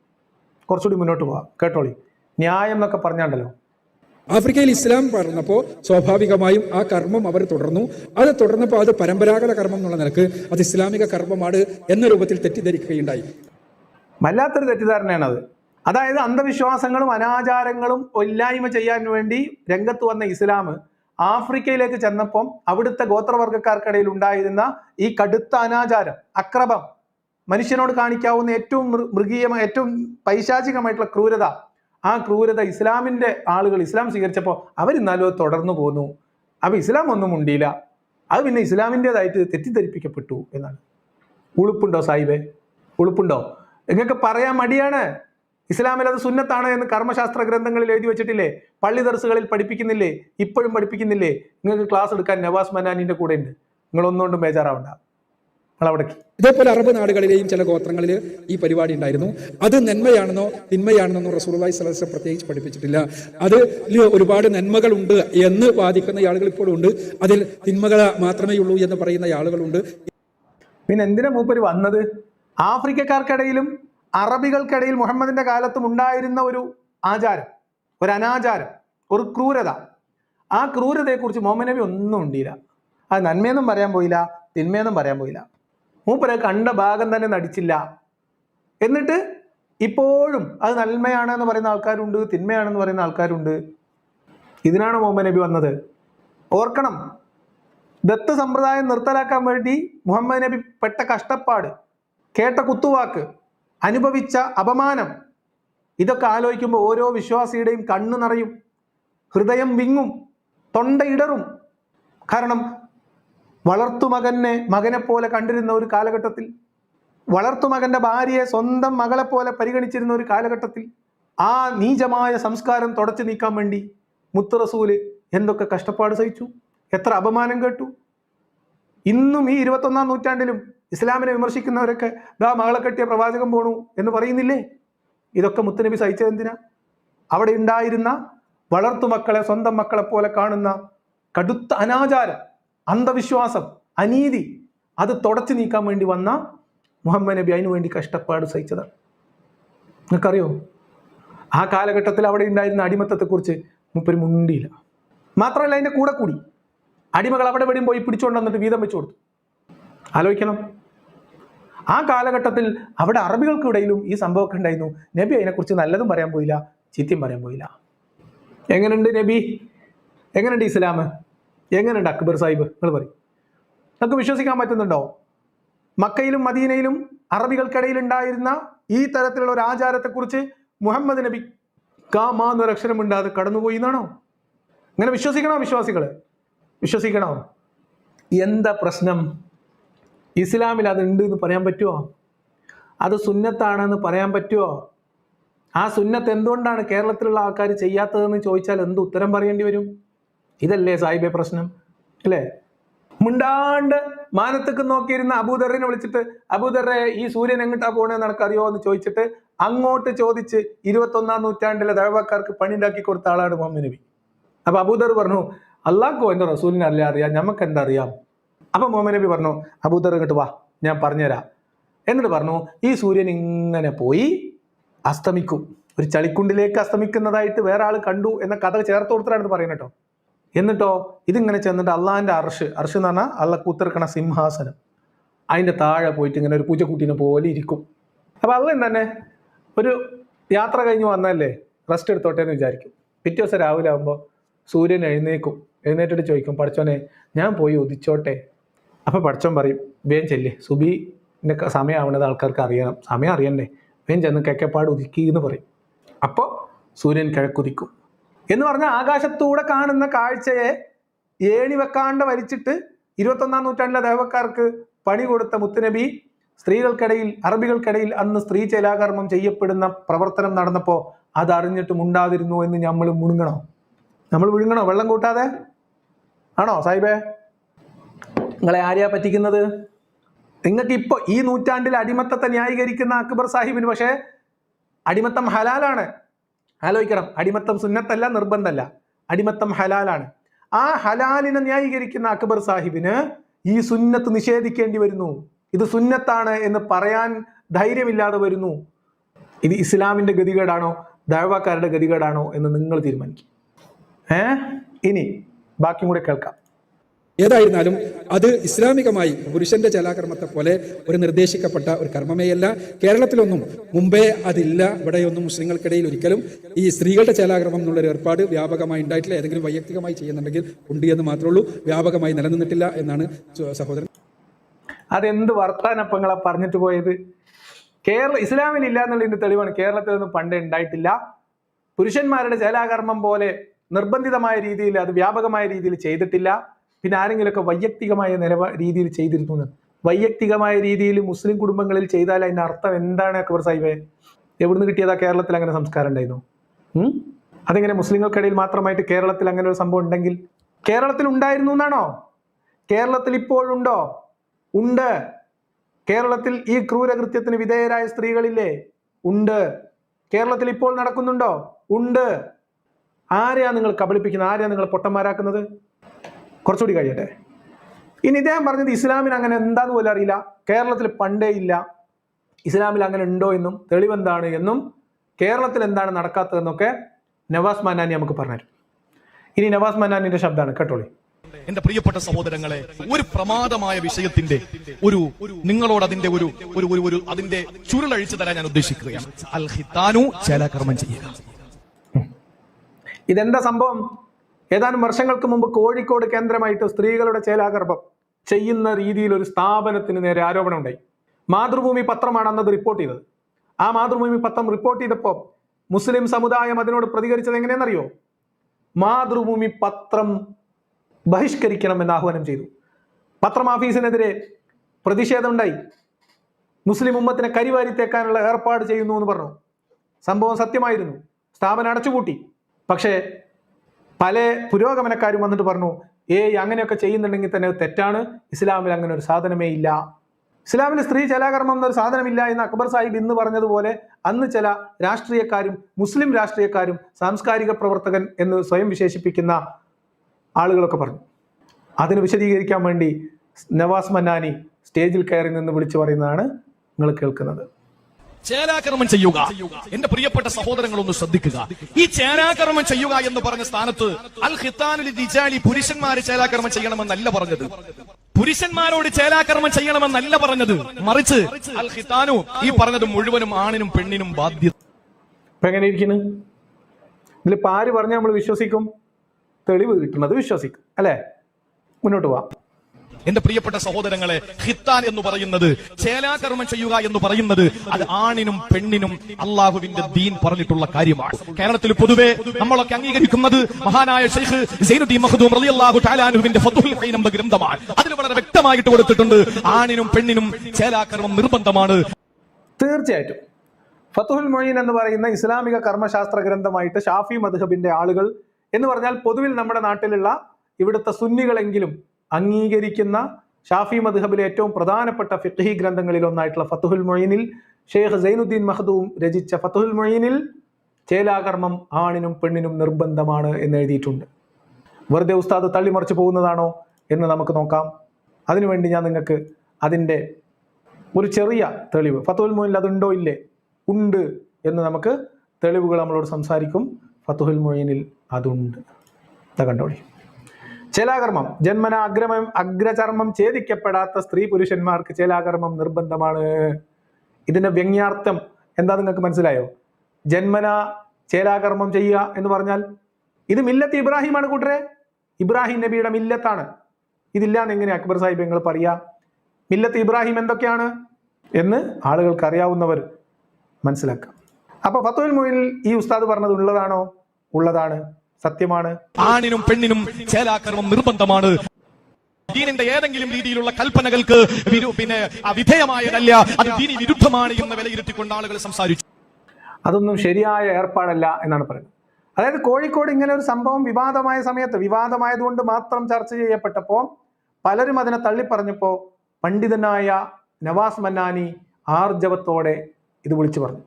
കുറച്ചുകൂടി മുന്നോട്ട് പോവാം. കേട്ടോളി. ന്യായം എന്നൊക്കെ പറഞ്ഞാണ്ടല്ലോ. ആഫ്രിക്കയിൽ ഇസ്ലാം പറഞ്ഞപ്പോൾ സ്വാഭാവികമായും ആ കർമ്മം അവർ തുടർന്നു. അത് തുടർന്നപ്പോൾ അത് പരമ്പരാഗത കർമ്മം എന്നുള്ള നിലയ്ക്ക് അത് ഇസ്ലാമിക കർമ്മമാണ് എന്ന രൂപത്തിൽ തെറ്റിദ്ധരിക്കുകയുണ്ടായി. വല്ലാത്തൊരു തെറ്റിദ്ധാരണയാണത്. അതായത് അന്ധവിശ്വാസങ്ങളും അനാചാരങ്ങളും ഇല്ലായ്മ ചെയ്യാൻ വേണ്ടി രംഗത്ത് വന്ന ഇസ്ലാം ആഫ്രിക്കയിലേക്ക് ചെന്നപ്പം അവിടുത്തെ ഗോത്രവർഗക്കാർക്കിടയിൽ ഉണ്ടായിരുന്ന ഈ കടുത്ത അനാചാരം അക്രമം മനുഷ്യനോട് കാണിക്കാവുന്ന ഏറ്റവും മൃഗീയ മൃഗീയമായ ഏറ്റവും പൈശാചികമായിട്ടുള്ള ക്രൂരത. ആ ക്രൂരത ഇസ്ലാമിന്റെ ആളുകൾ ഇസ്ലാം സ്വീകരിച്ചപ്പോൾ അവരിന്നാലും അത് തുടർന്നു പോന്നു. അപ്പൊ ഇസ്ലാം ഒന്നും ഉണ്ടിയില്ല അത് പിന്നെ ഇസ്ലാമിന്റെതായിട്ട് തെറ്റിദ്ധരിപ്പിക്കപ്പെട്ടു എന്നാണ്. ഉളുപ്പുണ്ടോ സാഹിബേ? ഉളുപ്പുണ്ടോ? നിങ്ങൾക്ക് പറയാൻ മടിയാണ്. ഇസ്ലാമിൽ അത് സുന്നത്താണ് എന്ന് കർമ്മശാസ്ത്ര ഗ്രന്ഥങ്ങളിൽ എഴുതി വെച്ചിട്ടില്ലേ? പള്ളി ദർസുകളിൽ പഠിപ്പിക്കുന്നില്ലേ? ഇപ്പോഴും പഠിപ്പിക്കുന്നില്ലേ? നിങ്ങൾക്ക് ക്ലാസ് എടുക്കാൻ നവാസ് മനാനിന്റെ കൂടെ ഉണ്ട് നിങ്ങളൊന്നുകൊണ്ടും ബേജാറാവണ്ട. നിങ്ങൾ ഇതേപോലെ അറബ് നാടുകളിലെയും ചില ഗോത്രങ്ങളിൽ ഈ പരിപാടി ഉണ്ടായിരുന്നു. അത് നന്മയാണെന്നോ തിന്മയാണെന്നോ അലൈഹി വസല്ലം പ്രത്യേകിച്ച് പഠിപ്പിച്ചിട്ടില്ല. അത് ഒരുപാട് നന്മകളുണ്ട് എന്ന് വാദിക്കുന്ന ആളുകൾ ഇപ്പോഴും ഉണ്ട്. അതിൽ തിന്മകൾ മാത്രമേ ഉള്ളൂ എന്ന് പറയുന്ന ആളുകളുണ്ട്. പിന്നെ എന്തിനാ മൂപ്പര് വന്നത്? ആഫ്രിക്കക്കാർക്കിടയിലും അറബികൾക്കിടയിൽ മുഹമ്മദിന്റെ കാലത്തും ഉണ്ടായിരുന്ന ഒരു ആചാരം ഒരു അനാചാരം ഒരു ക്രൂരത. ആ ക്രൂരതയെക്കുറിച്ച് മുഹമ്മദ് നബി ഒന്നും ഉണ്ടില്ല അത് നന്മയെന്നും പറയാൻ പോയില്ല തിന്മയെന്നും പറയാൻ പോയില്ല. മൂപ്പര് കണ്ട ഭാഗം തന്നെ നടിച്ചില്ല. എന്നിട്ട് ഇപ്പോഴും അത് നന്മയാണ് എന്ന് പറയുന്ന ആൾക്കാരുണ്ട് തിന്മയാണെന്ന് പറയുന്ന ആൾക്കാരുണ്ട്. ഇതിനാണ് മുഹമ്മദ് നബി വന്നത്. ഓർക്കണം ദത്ത് സമ്പ്രദായം നിർത്തലാക്കാൻ വേണ്ടി മുഹമ്മദ് നബി പെട്ട കഷ്ടപ്പാട് കേട്ട കുത്തുവാക്ക് അനുഭവിച്ച അപമാനം ഇതൊക്കെ ആലോചിക്കുമ്പോൾ ഓരോ വിശ്വാസിയുടെയും കണ്ണു നിറയും ഹൃദയം വിങ്ങും തൊണ്ടയിടറും കാരണം വളർത്തുമകനെ മകനെ പോലെ കണ്ടിരുന്ന ഒരു കാലഘട്ടത്തിൽ വളർത്തുമകന്റെ ഭാര്യയെ സ്വന്തം മകളെ പോലെ പരിഗണിച്ചിരുന്ന ഒരു കാലഘട്ടത്തിൽ ആ നീചമായ സംസ്കാരം തുടച്ചു നീക്കാൻ വേണ്ടി മുത്തറസൂൽ എന്തൊക്കെ കഷ്ടപ്പാട് സഹിച്ചു എത്ര അപമാനം കേട്ടു. ഇന്നും ഈ ഇരുപത്തൊന്നാം നൂറ്റാണ്ടിലും ഇസ്ലാമിനെ വിമർശിക്കുന്നവരൊക്കെ ദാ മകളെ കെട്ടിയ പ്രവാചകം പോണു എന്ന് പറയുന്നില്ലേ? ഇതൊക്കെ മുത്തുനബി സഹിച്ചത് എന്തിനാ? അവിടെ ഉണ്ടായിരുന്ന വളർത്തുമക്കളെ സ്വന്തം മക്കളെ പോലെ കാണുന്ന കടുത്ത അനാചാരം അന്ധവിശ്വാസം അനീതി അത് തുടച്ചു നീക്കാൻ വേണ്ടി വന്ന മുഹമ്മദ് നബി അതിനു വേണ്ടി കഷ്ടപ്പാട് സഹിച്ചതാണ് നിങ്ങൾക്കറിയോ? ആ കാലഘട്ടത്തിൽ അവിടെ ഉണ്ടായിരുന്ന അടിമത്തത്തെക്കുറിച്ച് മുപ്പര് മുണ്ടിയില്ല. മാത്രമല്ല അതിന്റെ കൂടെ കൂടി അടിമകൾ അവിടെ എവിടെയും പോയി പിടിച്ചുകൊണ്ട് വന്നിട്ട് വീതം വെച്ചു കൊടുത്തു. ആലോചിക്കണം. ആ കാലഘട്ടത്തിൽ അവിടെ അറബികൾക്കിടയിലും ഈ സംഭവമൊക്കെ ഉണ്ടായിരുന്നു. നബി അതിനെക്കുറിച്ച് നല്ലതും പറയാൻ പോയില്ല ചീത്തയും പറയാൻ പോയില്ല. എങ്ങനെയുണ്ട് നബി? എങ്ങനെയുണ്ട് ഇസ്ലാം എങ്ങനെയുണ്ട് അക്ബർ സാഹിബ്? നിങ്ങൾ പറയും. നമുക്ക് വിശ്വസിക്കാൻ പറ്റുന്നുണ്ടോ? മക്കയിലും മദീനയിലും അറബികൾക്കിടയിൽ ഉണ്ടായിരുന്ന ഈ തരത്തിലുള്ള ഒരു ആചാരത്തെക്കുറിച്ച് മുഹമ്മദ് നബി കാമാ എന്നൊരക്ഷരം ഉണ്ടാതെ കടന്നുപോയി എന്നാണോ? അങ്ങനെ വിശ്വസിക്കണോ വിശ്വാസികൾ വിശ്വസിക്കണോ? എന്താ പ്രശ്നം? ഇസ്ലാമിൽ അതുണ്ട് എന്ന് പറയാൻ പറ്റുമോ അത് സുന്നത്താണെന്ന് പറയാൻ പറ്റുമോ ആ സുന്നത്ത് എന്തുകൊണ്ടാണ് കേരളത്തിലുള്ള ആൾക്കാർ ചെയ്യാത്തതെന്ന് ചോദിച്ചാൽ എന്ത് ഉത്തരം പറയേണ്ടി വരും? ഇതല്ലേ സാഹിബെ പ്രശ്നം? അല്ലേ? മിണ്ടാണ്ട് മാനത്തേക്ക് നോക്കിയിരുന്ന അബൂദറിനെ വിളിച്ചിട്ട് അബൂദറെ ഈ സൂര്യൻ എങ്ങോട്ടാ പോകണമെന്ന് നിനക്കറിയോ? എന്ന് ചോദിച്ചിട്ട് അങ്ങോട്ട് ചോദിച്ച് ഇരുപത്തൊന്നാം നൂറ്റാണ്ടിലെ ദഴവക്കാർക്ക് പണി ഉണ്ടാക്കി കൊടുത്ത ആളാണ് മുഹമ്മദ് നബി. അപ്പൊ അബൂദർ പറഞ്ഞു അള്ളാഹ്ക്കോ എന്റെ റസൂലിനെ അല്ല അറിയാം. നമുക്ക് എന്താ അറിയാം അപ്പൊ മുഹമ്മദ് നബി പറഞ്ഞു അബൂദർ ഇങ്ങോട്ട് വാ ഞാൻ പറഞ്ഞുതരാം. എന്നിട്ട് പറഞ്ഞു ഈ സൂര്യൻ ഇങ്ങനെ പോയി അസ്തമിക്കും. ഒരു ചളിക്കുണ്ടിലേക്ക് അസ്തമിക്കുന്നതായിട്ട് വേറെ ആൾ കണ്ടു എന്ന കഥ ചേർത്ത് കൊടുത്തിട്ടാണ് പറയുന്നത് കേട്ടോ. എന്നിട്ടോ? ഇതിങ്ങനെ ചെന്നിട്ട് അള്ളാഹിന്റെ അർഷ് അർഷ് എന്ന് പറഞ്ഞാൽ അള്ള കൂത്തിറക്കണ സിംഹാസനം. അതിന്റെ താഴെ പോയിട്ട് ഇങ്ങനെ ഒരു പൂച്ചക്കുട്ടീനെ പോലെ ഇരിക്കും. അപ്പോൾ അള്ളൻ തന്നെ ഒരു യാത്ര കഴിഞ്ഞ് വന്നല്ലേ റെസ്റ്റ് എടുത്തോട്ടെ എന്ന് വിചാരിക്കും. പിറ്റേ ദിവസം രാവിലെ ആകുമ്പോൾ സൂര്യൻ എഴുന്നേക്കും. എഴുന്നേറ്റിട്ട് ചോദിക്കും പഠിച്ചോനെ ഞാൻ പോയി ഉദിച്ചോട്ടെ. അപ്പോൾ പഠിച്ചോൻ പറയും വേഗം ചെല്ലേ. സുബിന്റെ സമയമാവണത് ആൾക്കാർക്ക് അറിയണം. സമയം അറിയണ്ടേ. വേഗം ചെന്ന് കിഴക്കപ്പാട് ഉദിക്കി എന്ന് പറയും. അപ്പോൾ സൂര്യൻ കിഴക്കുദിക്കും. എന്ന് പറഞ്ഞാൽ ആകാശത്തൂടെ കാണുന്ന കാഴ്ചയെ ഏണി വെക്കാണ്ട് വലിച്ചിട്ട് ഇരുപത്തൊന്നാം നൂറ്റാണ്ടിലെ ദേവക്കാർക്ക് പണി കൊടുത്ത മുത്തുനബി സ്ത്രീകൾക്കിടയിൽ അറബികൾക്കിടയിൽ അന്ന് സ്ത്രീ ചേലാകർമ്മം ചെയ്യപ്പെടുന്ന പ്രവർത്തനം നടന്നപ്പോൾ അതറിഞ്ഞിട്ടും ഉണ്ടാതിരുന്നു എന്ന് നമ്മൾ മുഴുങ്ങണോ നമ്മൾ വിഴുങ്ങണോ? വെള്ളം കൂട്ടാതെ? ആണോ സാഹിബേ? നിങ്ങളെ ആരെയാ പറ്റിക്കുന്നത്? നിങ്ങൾക്ക് ഇപ്പോൾ ഈ നൂറ്റാണ്ടിൽ അടിമത്തത്തെ ന്യായീകരിക്കുന്ന അക്ബർ സാഹിബിന് പക്ഷേ അടിമത്തം ഹലാലാണ്. ആലോചിക്കണം. അടിമത്തം സുന്നത്തല്ല നിർബന്ധമല്ല അടിമത്തം ഹലാലാണ്. ആ ഹലാലിനെ ന്യായീകരിക്കുന്ന അക്ബർ സാഹിബിന് ഈ സുന്നത്ത് നിഷേധിക്കേണ്ടി വരുന്നു. ഇത് സുന്നത്താണ് എന്ന് പറയാൻ ധൈര്യമില്ലാതെ വരുന്നു. ഇത് ഇസ്ലാമിന്റെ ഗതികേടാണോ ദഴവക്കാരുടെ ഗതികേടാണോ എന്ന് നിങ്ങൾ തീരുമാനിക്കും. ഏ? ഇനി ബാക്കിയും കൂടെ കേൾക്കാം. ഏതായിരുന്നാലും അത് ഇസ്ലാമികമായി പുരുഷന്റെ ചലാകർമ്മത്തെ പോലെ ഒരു നിർദ്ദേശിക്കപ്പെട്ട ഒരു കർമ്മമേയല്ല. കേരളത്തിലൊന്നും മുമ്പേ അതില്ല. ഇവിടെയൊന്നും മുസ്ലിങ്ങൾക്കിടയിൽ ഒരിക്കലും ഈ സ്ത്രീകളുടെ ചലാകർമ്മം എന്നുള്ളൊരു ഏർപ്പാട് വ്യാപകമായി ഉണ്ടായിട്ടില്ല. ഏതെങ്കിലും വൈയക്തികമായി ചെയ്യുന്നുണ്ടെങ്കിൽ ഉണ്ട് എന്ന് മാത്രമേ ഉള്ളൂ. വ്യാപകമായി നിലനിന്നിട്ടില്ല എന്നാണ് സഹോദരൻ. അതെന്ത് വർത്താനപ്പങ്ങളാ പറഞ്ഞിട്ട് പോയത്? കേരള ഇസ്ലാമിൽ ഇല്ല എന്നുള്ളതിന്റെ തെളിവാണ്. കേരളത്തിലൊന്നും പണ്ടേ ഉണ്ടായിട്ടില്ല. പുരുഷന്മാരുടെ ചലാകർമ്മം പോലെ നിർബന്ധിതമായ രീതിയിൽ അത് വ്യാപകമായ രീതിയിൽ ചെയ്തിട്ടില്ല. പിന്നെ ആരെങ്കിലുമൊക്കെ വൈയക്തികമായ നിലവ രീതിയിൽ ചെയ്തിരുന്നു എന്ന്. വൈയക്തികമായ രീതിയിൽ മുസ്ലിം കുടുംബങ്ങളിൽ ചെയ്താൽ അതിന്റെ അർത്ഥം എന്താണ് അക്ബർ സാഹിബെ? എവിടുന്ന് കിട്ടിയതാ കേരളത്തിൽ അങ്ങനെ സംസ്കാരം ഉണ്ടായിരുന്നു? അതെങ്ങനെ മുസ്ലിങ്ങൾക്കിടയിൽ മാത്രമായിട്ട് കേരളത്തിൽ അങ്ങനെ ഒരു സംഭവം ഉണ്ടെങ്കിൽ? കേരളത്തിൽ ഉണ്ടായിരുന്നു എന്നാണോ? കേരളത്തിൽ ഇപ്പോഴുണ്ടോ ഉണ്ട്. കേരളത്തിൽ ഈ ക്രൂരകൃത്യത്തിന് വിധേയരായ സ്ത്രീകളില്ലേ? ഉണ്ട്. കേരളത്തിൽ ഇപ്പോൾ നടക്കുന്നുണ്ടോ? ഉണ്ട്. ആരെയാ നിങ്ങൾ കബളിപ്പിക്കുന്നത്? ആരെയാ നിങ്ങൾ പൊട്ടന്മാരാക്കുന്നത്? കുറച്ചുകൂടി കഴിയട്ടെ. ഇനി ഇദ്ദേഹം പറഞ്ഞത് ഇസ്ലാമിന് അങ്ങനെ എന്താന്ന് പോലും അറിയില്ല. കേരളത്തിൽ പണ്ടേ ഇല്ല. ഇസ്ലാമിൽ അങ്ങനെ ഉണ്ടോ എന്നും തെളിവെന്താണ് എന്നും കേരളത്തിൽ എന്താണ് നടക്കാത്തതെന്നൊക്കെ നവാസ് മന്നാനി നമുക്ക് പറഞ്ഞു ഇനി നവാസ് മന്നാനിന്റെ ശബ്ദമാണ് കേട്ടോളി. എന്റെ പ്രിയപ്പെട്ട സഹോദരങ്ങളെ ഒരു പ്രമാദമായ വിഷയത്തിന്റെ ഒരു നിങ്ങളോട് അതിന്റെ ഒരു ഒരു ഒരു ഒരു അതിന്റെ ചുരുളഴിച്ചു തരാൻ ഞാൻ ഉദ്ദേശിക്കുകയാണ്. അൽ ഹിത്താനു ചെയ്യുക. ഇതെന്താ സംഭവം? ഏതാനും വർഷങ്ങൾക്ക് മുമ്പ് കോഴിക്കോട് കേന്ദ്രമായിട്ട് സ്ത്രീകളുടെ ചേലാഗർഭം ചെയ്യുന്ന രീതിയിൽ ഒരു സ്ഥാപനത്തിന് നേരെ ആരോപണം ഉണ്ടായി മാതൃഭൂമി പത്രമാണ് അന്നത് റിപ്പോർട്ട് ചെയ്തത്. ആ മാതൃഭൂമി പത്രം റിപ്പോർട്ട് ചെയ്തപ്പോൾ മുസ്ലിം സമുദായം അതിനോട് പ്രതികരിച്ചത് എങ്ങനെയെന്നറിയോ മാതൃഭൂമി പത്രം ബഹിഷ്കരിക്കണം എന്ന് ആഹ്വാനം ചെയ്തു. പത്രം ഓഫീസിനെതിരെ പ്രതിഷേധമുണ്ടായി മുസ്ലിം ഉമ്മത്തിനെ കരിവാരി തേക്കാനുള്ള ഏർപ്പാട് ചെയ്യുന്നു എന്ന് പറഞ്ഞു. സംഭവം സത്യമായിരുന്നു. സ്ഥാപനം അടച്ചുപൂട്ടി. പക്ഷേ പല പുരോഗമനക്കാരും വന്നിട്ട് പറഞ്ഞു ഏയ് അങ്ങനെയൊക്കെ ചെയ്യുന്നുണ്ടെങ്കിൽ തന്നെ തെറ്റാണ്. ഇസ്ലാമിൽ അങ്ങനെ ഒരു സാധനമേ ഇല്ല. ഇസ്ലാമിൽ സ്ത്രീ ചലാകർമ്മം എന്നൊരു സാധനമില്ല എന്ന് അക്ബർ സാഹിബ് ഇന്ന് പറഞ്ഞതുപോലെ അന്ന് ചില രാഷ്ട്രീയക്കാരും മുസ്ലിം രാഷ്ട്രീയക്കാരും സാംസ്കാരിക പ്രവർത്തകൻ എന്ന് സ്വയം വിശേഷിപ്പിക്കുന്ന ആളുകളൊക്കെ പറഞ്ഞു. അതിന് വിശദീകരിക്കാൻ വേണ്ടി നവാസ് മന്നാനി സ്റ്റേജിൽ കയറി നിന്ന് വിളിച്ചു പറയുന്നതാണ് നിങ്ങൾ കേൾക്കുന്നത്. ചേലാകർമ്മം ചെയ്യുക. എന്റെ പ്രിയപ്പെട്ട സഹോദരങ്ങൾ ഒന്ന് ശ്രദ്ധിക്കുക. ഈ ചേലാകർമ്മം ചെയ്യുക എന്ന് പറഞ്ഞ സ്ഥാനത്ത് അൽ ഹിത്താനുൽ ദിജാലി പുരുഷന്മാര് ചേലാകർമ്മം ചെയ്യണമെന്നല്ല പറഞ്ഞത്. പുരുഷന്മാരോട് ചേലാകർമ്മം ചെയ്യണമെന്നല്ല പറഞ്ഞത്. മറിച്ച് അൽ ഹിത്താനു ഈ പറഞ്ഞത് മുഴുവനും ആണിനും പെണ്ണിനും ബാധ്യത. എങ്ങനെ ഇരിക്കുന്നു? ഇതിലിപ്പോൾ ആര് പറഞ്ഞാൽ നമ്മൾ വിശ്വസിക്കും? തെളിവ് കിട്ടുന്നത് വിശ്വസിക്കും. അല്ലേ? മുന്നോട്ട് പോവാം. എന്റെ പ്രിയപ്പെട്ട സഹോദരങ്ങളെ ഹിത്താൻ എന്ന് പറയുന്നത് ചേലാകർമ്മം ചെയ്യുക എന്ന് പറയുന്നത് അത് ആണിനും പെണ്ണിനും അള്ളാഹുവിന്റെ ദീൻ പറഞ്ഞിട്ടുള്ള കാര്യമാണ്. കേരളത്തിൽ പൊതുവെ നമ്മളൊക്കെ അംഗീകരിക്കുന്നത് മഹാനായ ഷെയ്ഖ് ഗ്രന്ഥമാണ്. അതിൽ വളരെ വ്യക്തമായിട്ട് കൊടുത്തിട്ടുണ്ട് ആണിനും പെണ്ണിനും ചേലാകർമ്മം നിർബന്ധമാണ്. തീർച്ചയായിട്ടും. ഫത്തുഹുൽ മൊയ്യൻ എന്ന് പറയുന്ന ഇസ്ലാമിക കർമ്മശാസ്ത്ര ഗ്രന്ഥമായിട്ട് ഷാഫി മദ്ഹബിന്റെ ആളുകൾ എന്ന് പറഞ്ഞാൽ പൊതുവിൽ നമ്മുടെ നാട്ടിലുള്ള ഇവിടുത്തെ സുന്നികളെങ്കിലും അംഗീകരിക്കുന്ന ഷാഫി മദ്ഹബിലെ ഏറ്റവും പ്രധാനപ്പെട്ട ഫിഖ്ഹി ഗ്രന്ഥങ്ങളിൽ ഒന്നായിട്ടുള്ള ഫത്തുഹുൽ മൊയ്നിൽ ഷെയ്ഖ് സൈനുദ്ദീൻ മഹദൂം രചിച്ച ഫത്തുഹുൽ മൊയ്നിൽ ചേലാകർമ്മം ആണിനും പെണ്ണിനും നിർബന്ധമാണ് എന്ന് എഴുതിയിട്ടുണ്ട്. വെറുതെ ഉസ്താദ് തള്ളിമറിച്ച് പോകുന്നതാണോ എന്ന് നമുക്ക് നോക്കാം. അതിനുവേണ്ടി ഞാൻ നിങ്ങൾക്ക് അതിന്റെ ഒരു ചെറിയ തെളിവ് ഫത്തുഹുൽ മൊയിനിൽ അതുണ്ടോ ഇല്ലേ? ഉണ്ട് എന്ന് നമുക്ക് തെളിവുകൾ നമ്മളോട് സംസാരിക്കും. ഫത്തുഹുൽ മൊയിനിൽ അതുണ്ട്. കണ്ടോളി. ചേലാകർമ്മം. ജന്മന അഗ്രമം അഗ്രചർമ്മം ഛേദിക്കപ്പെടാത്ത സ്ത്രീ പുരുഷന്മാർക്ക് ചേലാകർമ്മം നിർബന്ധമാണ്. ഇതിന്റെ വ്യംഗ്യാർത്ഥം എന്താ നിങ്ങൾക്ക് മനസ്സിലായോ? ജന്മന ചേലാകർമ്മം ചെയ്യുക എന്ന് പറഞ്ഞാൽ ഇത് മില്ലത്ത് ഇബ്രാഹിമാണ് കൂട്ടരെ. ഇബ്രാഹിം നബിയുടെ മില്ലത്താണ്. ഇതില്ലാന്ന് എങ്ങനെ അക്ബർ സാഹിബ് നിങ്ങൾ പറയാ? മില്ലത്ത് ഇബ്രാഹിം എന്തൊക്കെയാണ് എന്ന് ആളുകൾക്ക് അറിയാവുന്നവർ മനസ്സിലാക്കാം. അപ്പൊ ഫത്തുൽ മൊയിനിൽ ഈ ഉസ്താദ് പറഞ്ഞത് ഉള്ളതാണോ? ഉള്ളതാണ്. സത്യമാണ്. ആണിനും പെണ്ണിനും ചേലാക്രമം നിർബന്ധമാണ്. ദീനിന്റെ ഏതെങ്കിലും രീതിയിലുള്ള കൽപ്പനകൾക്ക് പിന്നെ വിധേയമായതല്ല. അത് ദീനി വിരുദ്ധമാണ് എന്ന് വിലയിരുത്തിക്കൊണ്ട് ആളുകൾ സംസാരിച്ചു. അതൊന്നും ശരിയായ ഏർപ്പാടല്ല എന്നാണ് പറയുന്നത്. അതായത് കോഴിക്കോട് ഇങ്ങനെ ഒരു സംഭവം വിവാദമായ സമയത്ത് വിവാദമായതുകൊണ്ട് മാത്രം ചർച്ച ചെയ്യപ്പെട്ടപ്പോൾ പലരും അതിനെ തള്ളിപ്പറഞ്ഞപ്പോൾ പണ്ഡിതനായ നവാസ് മന്നാനി ആർജവത്തോടെ ഇത് വിളിച്ചു പറഞ്ഞു.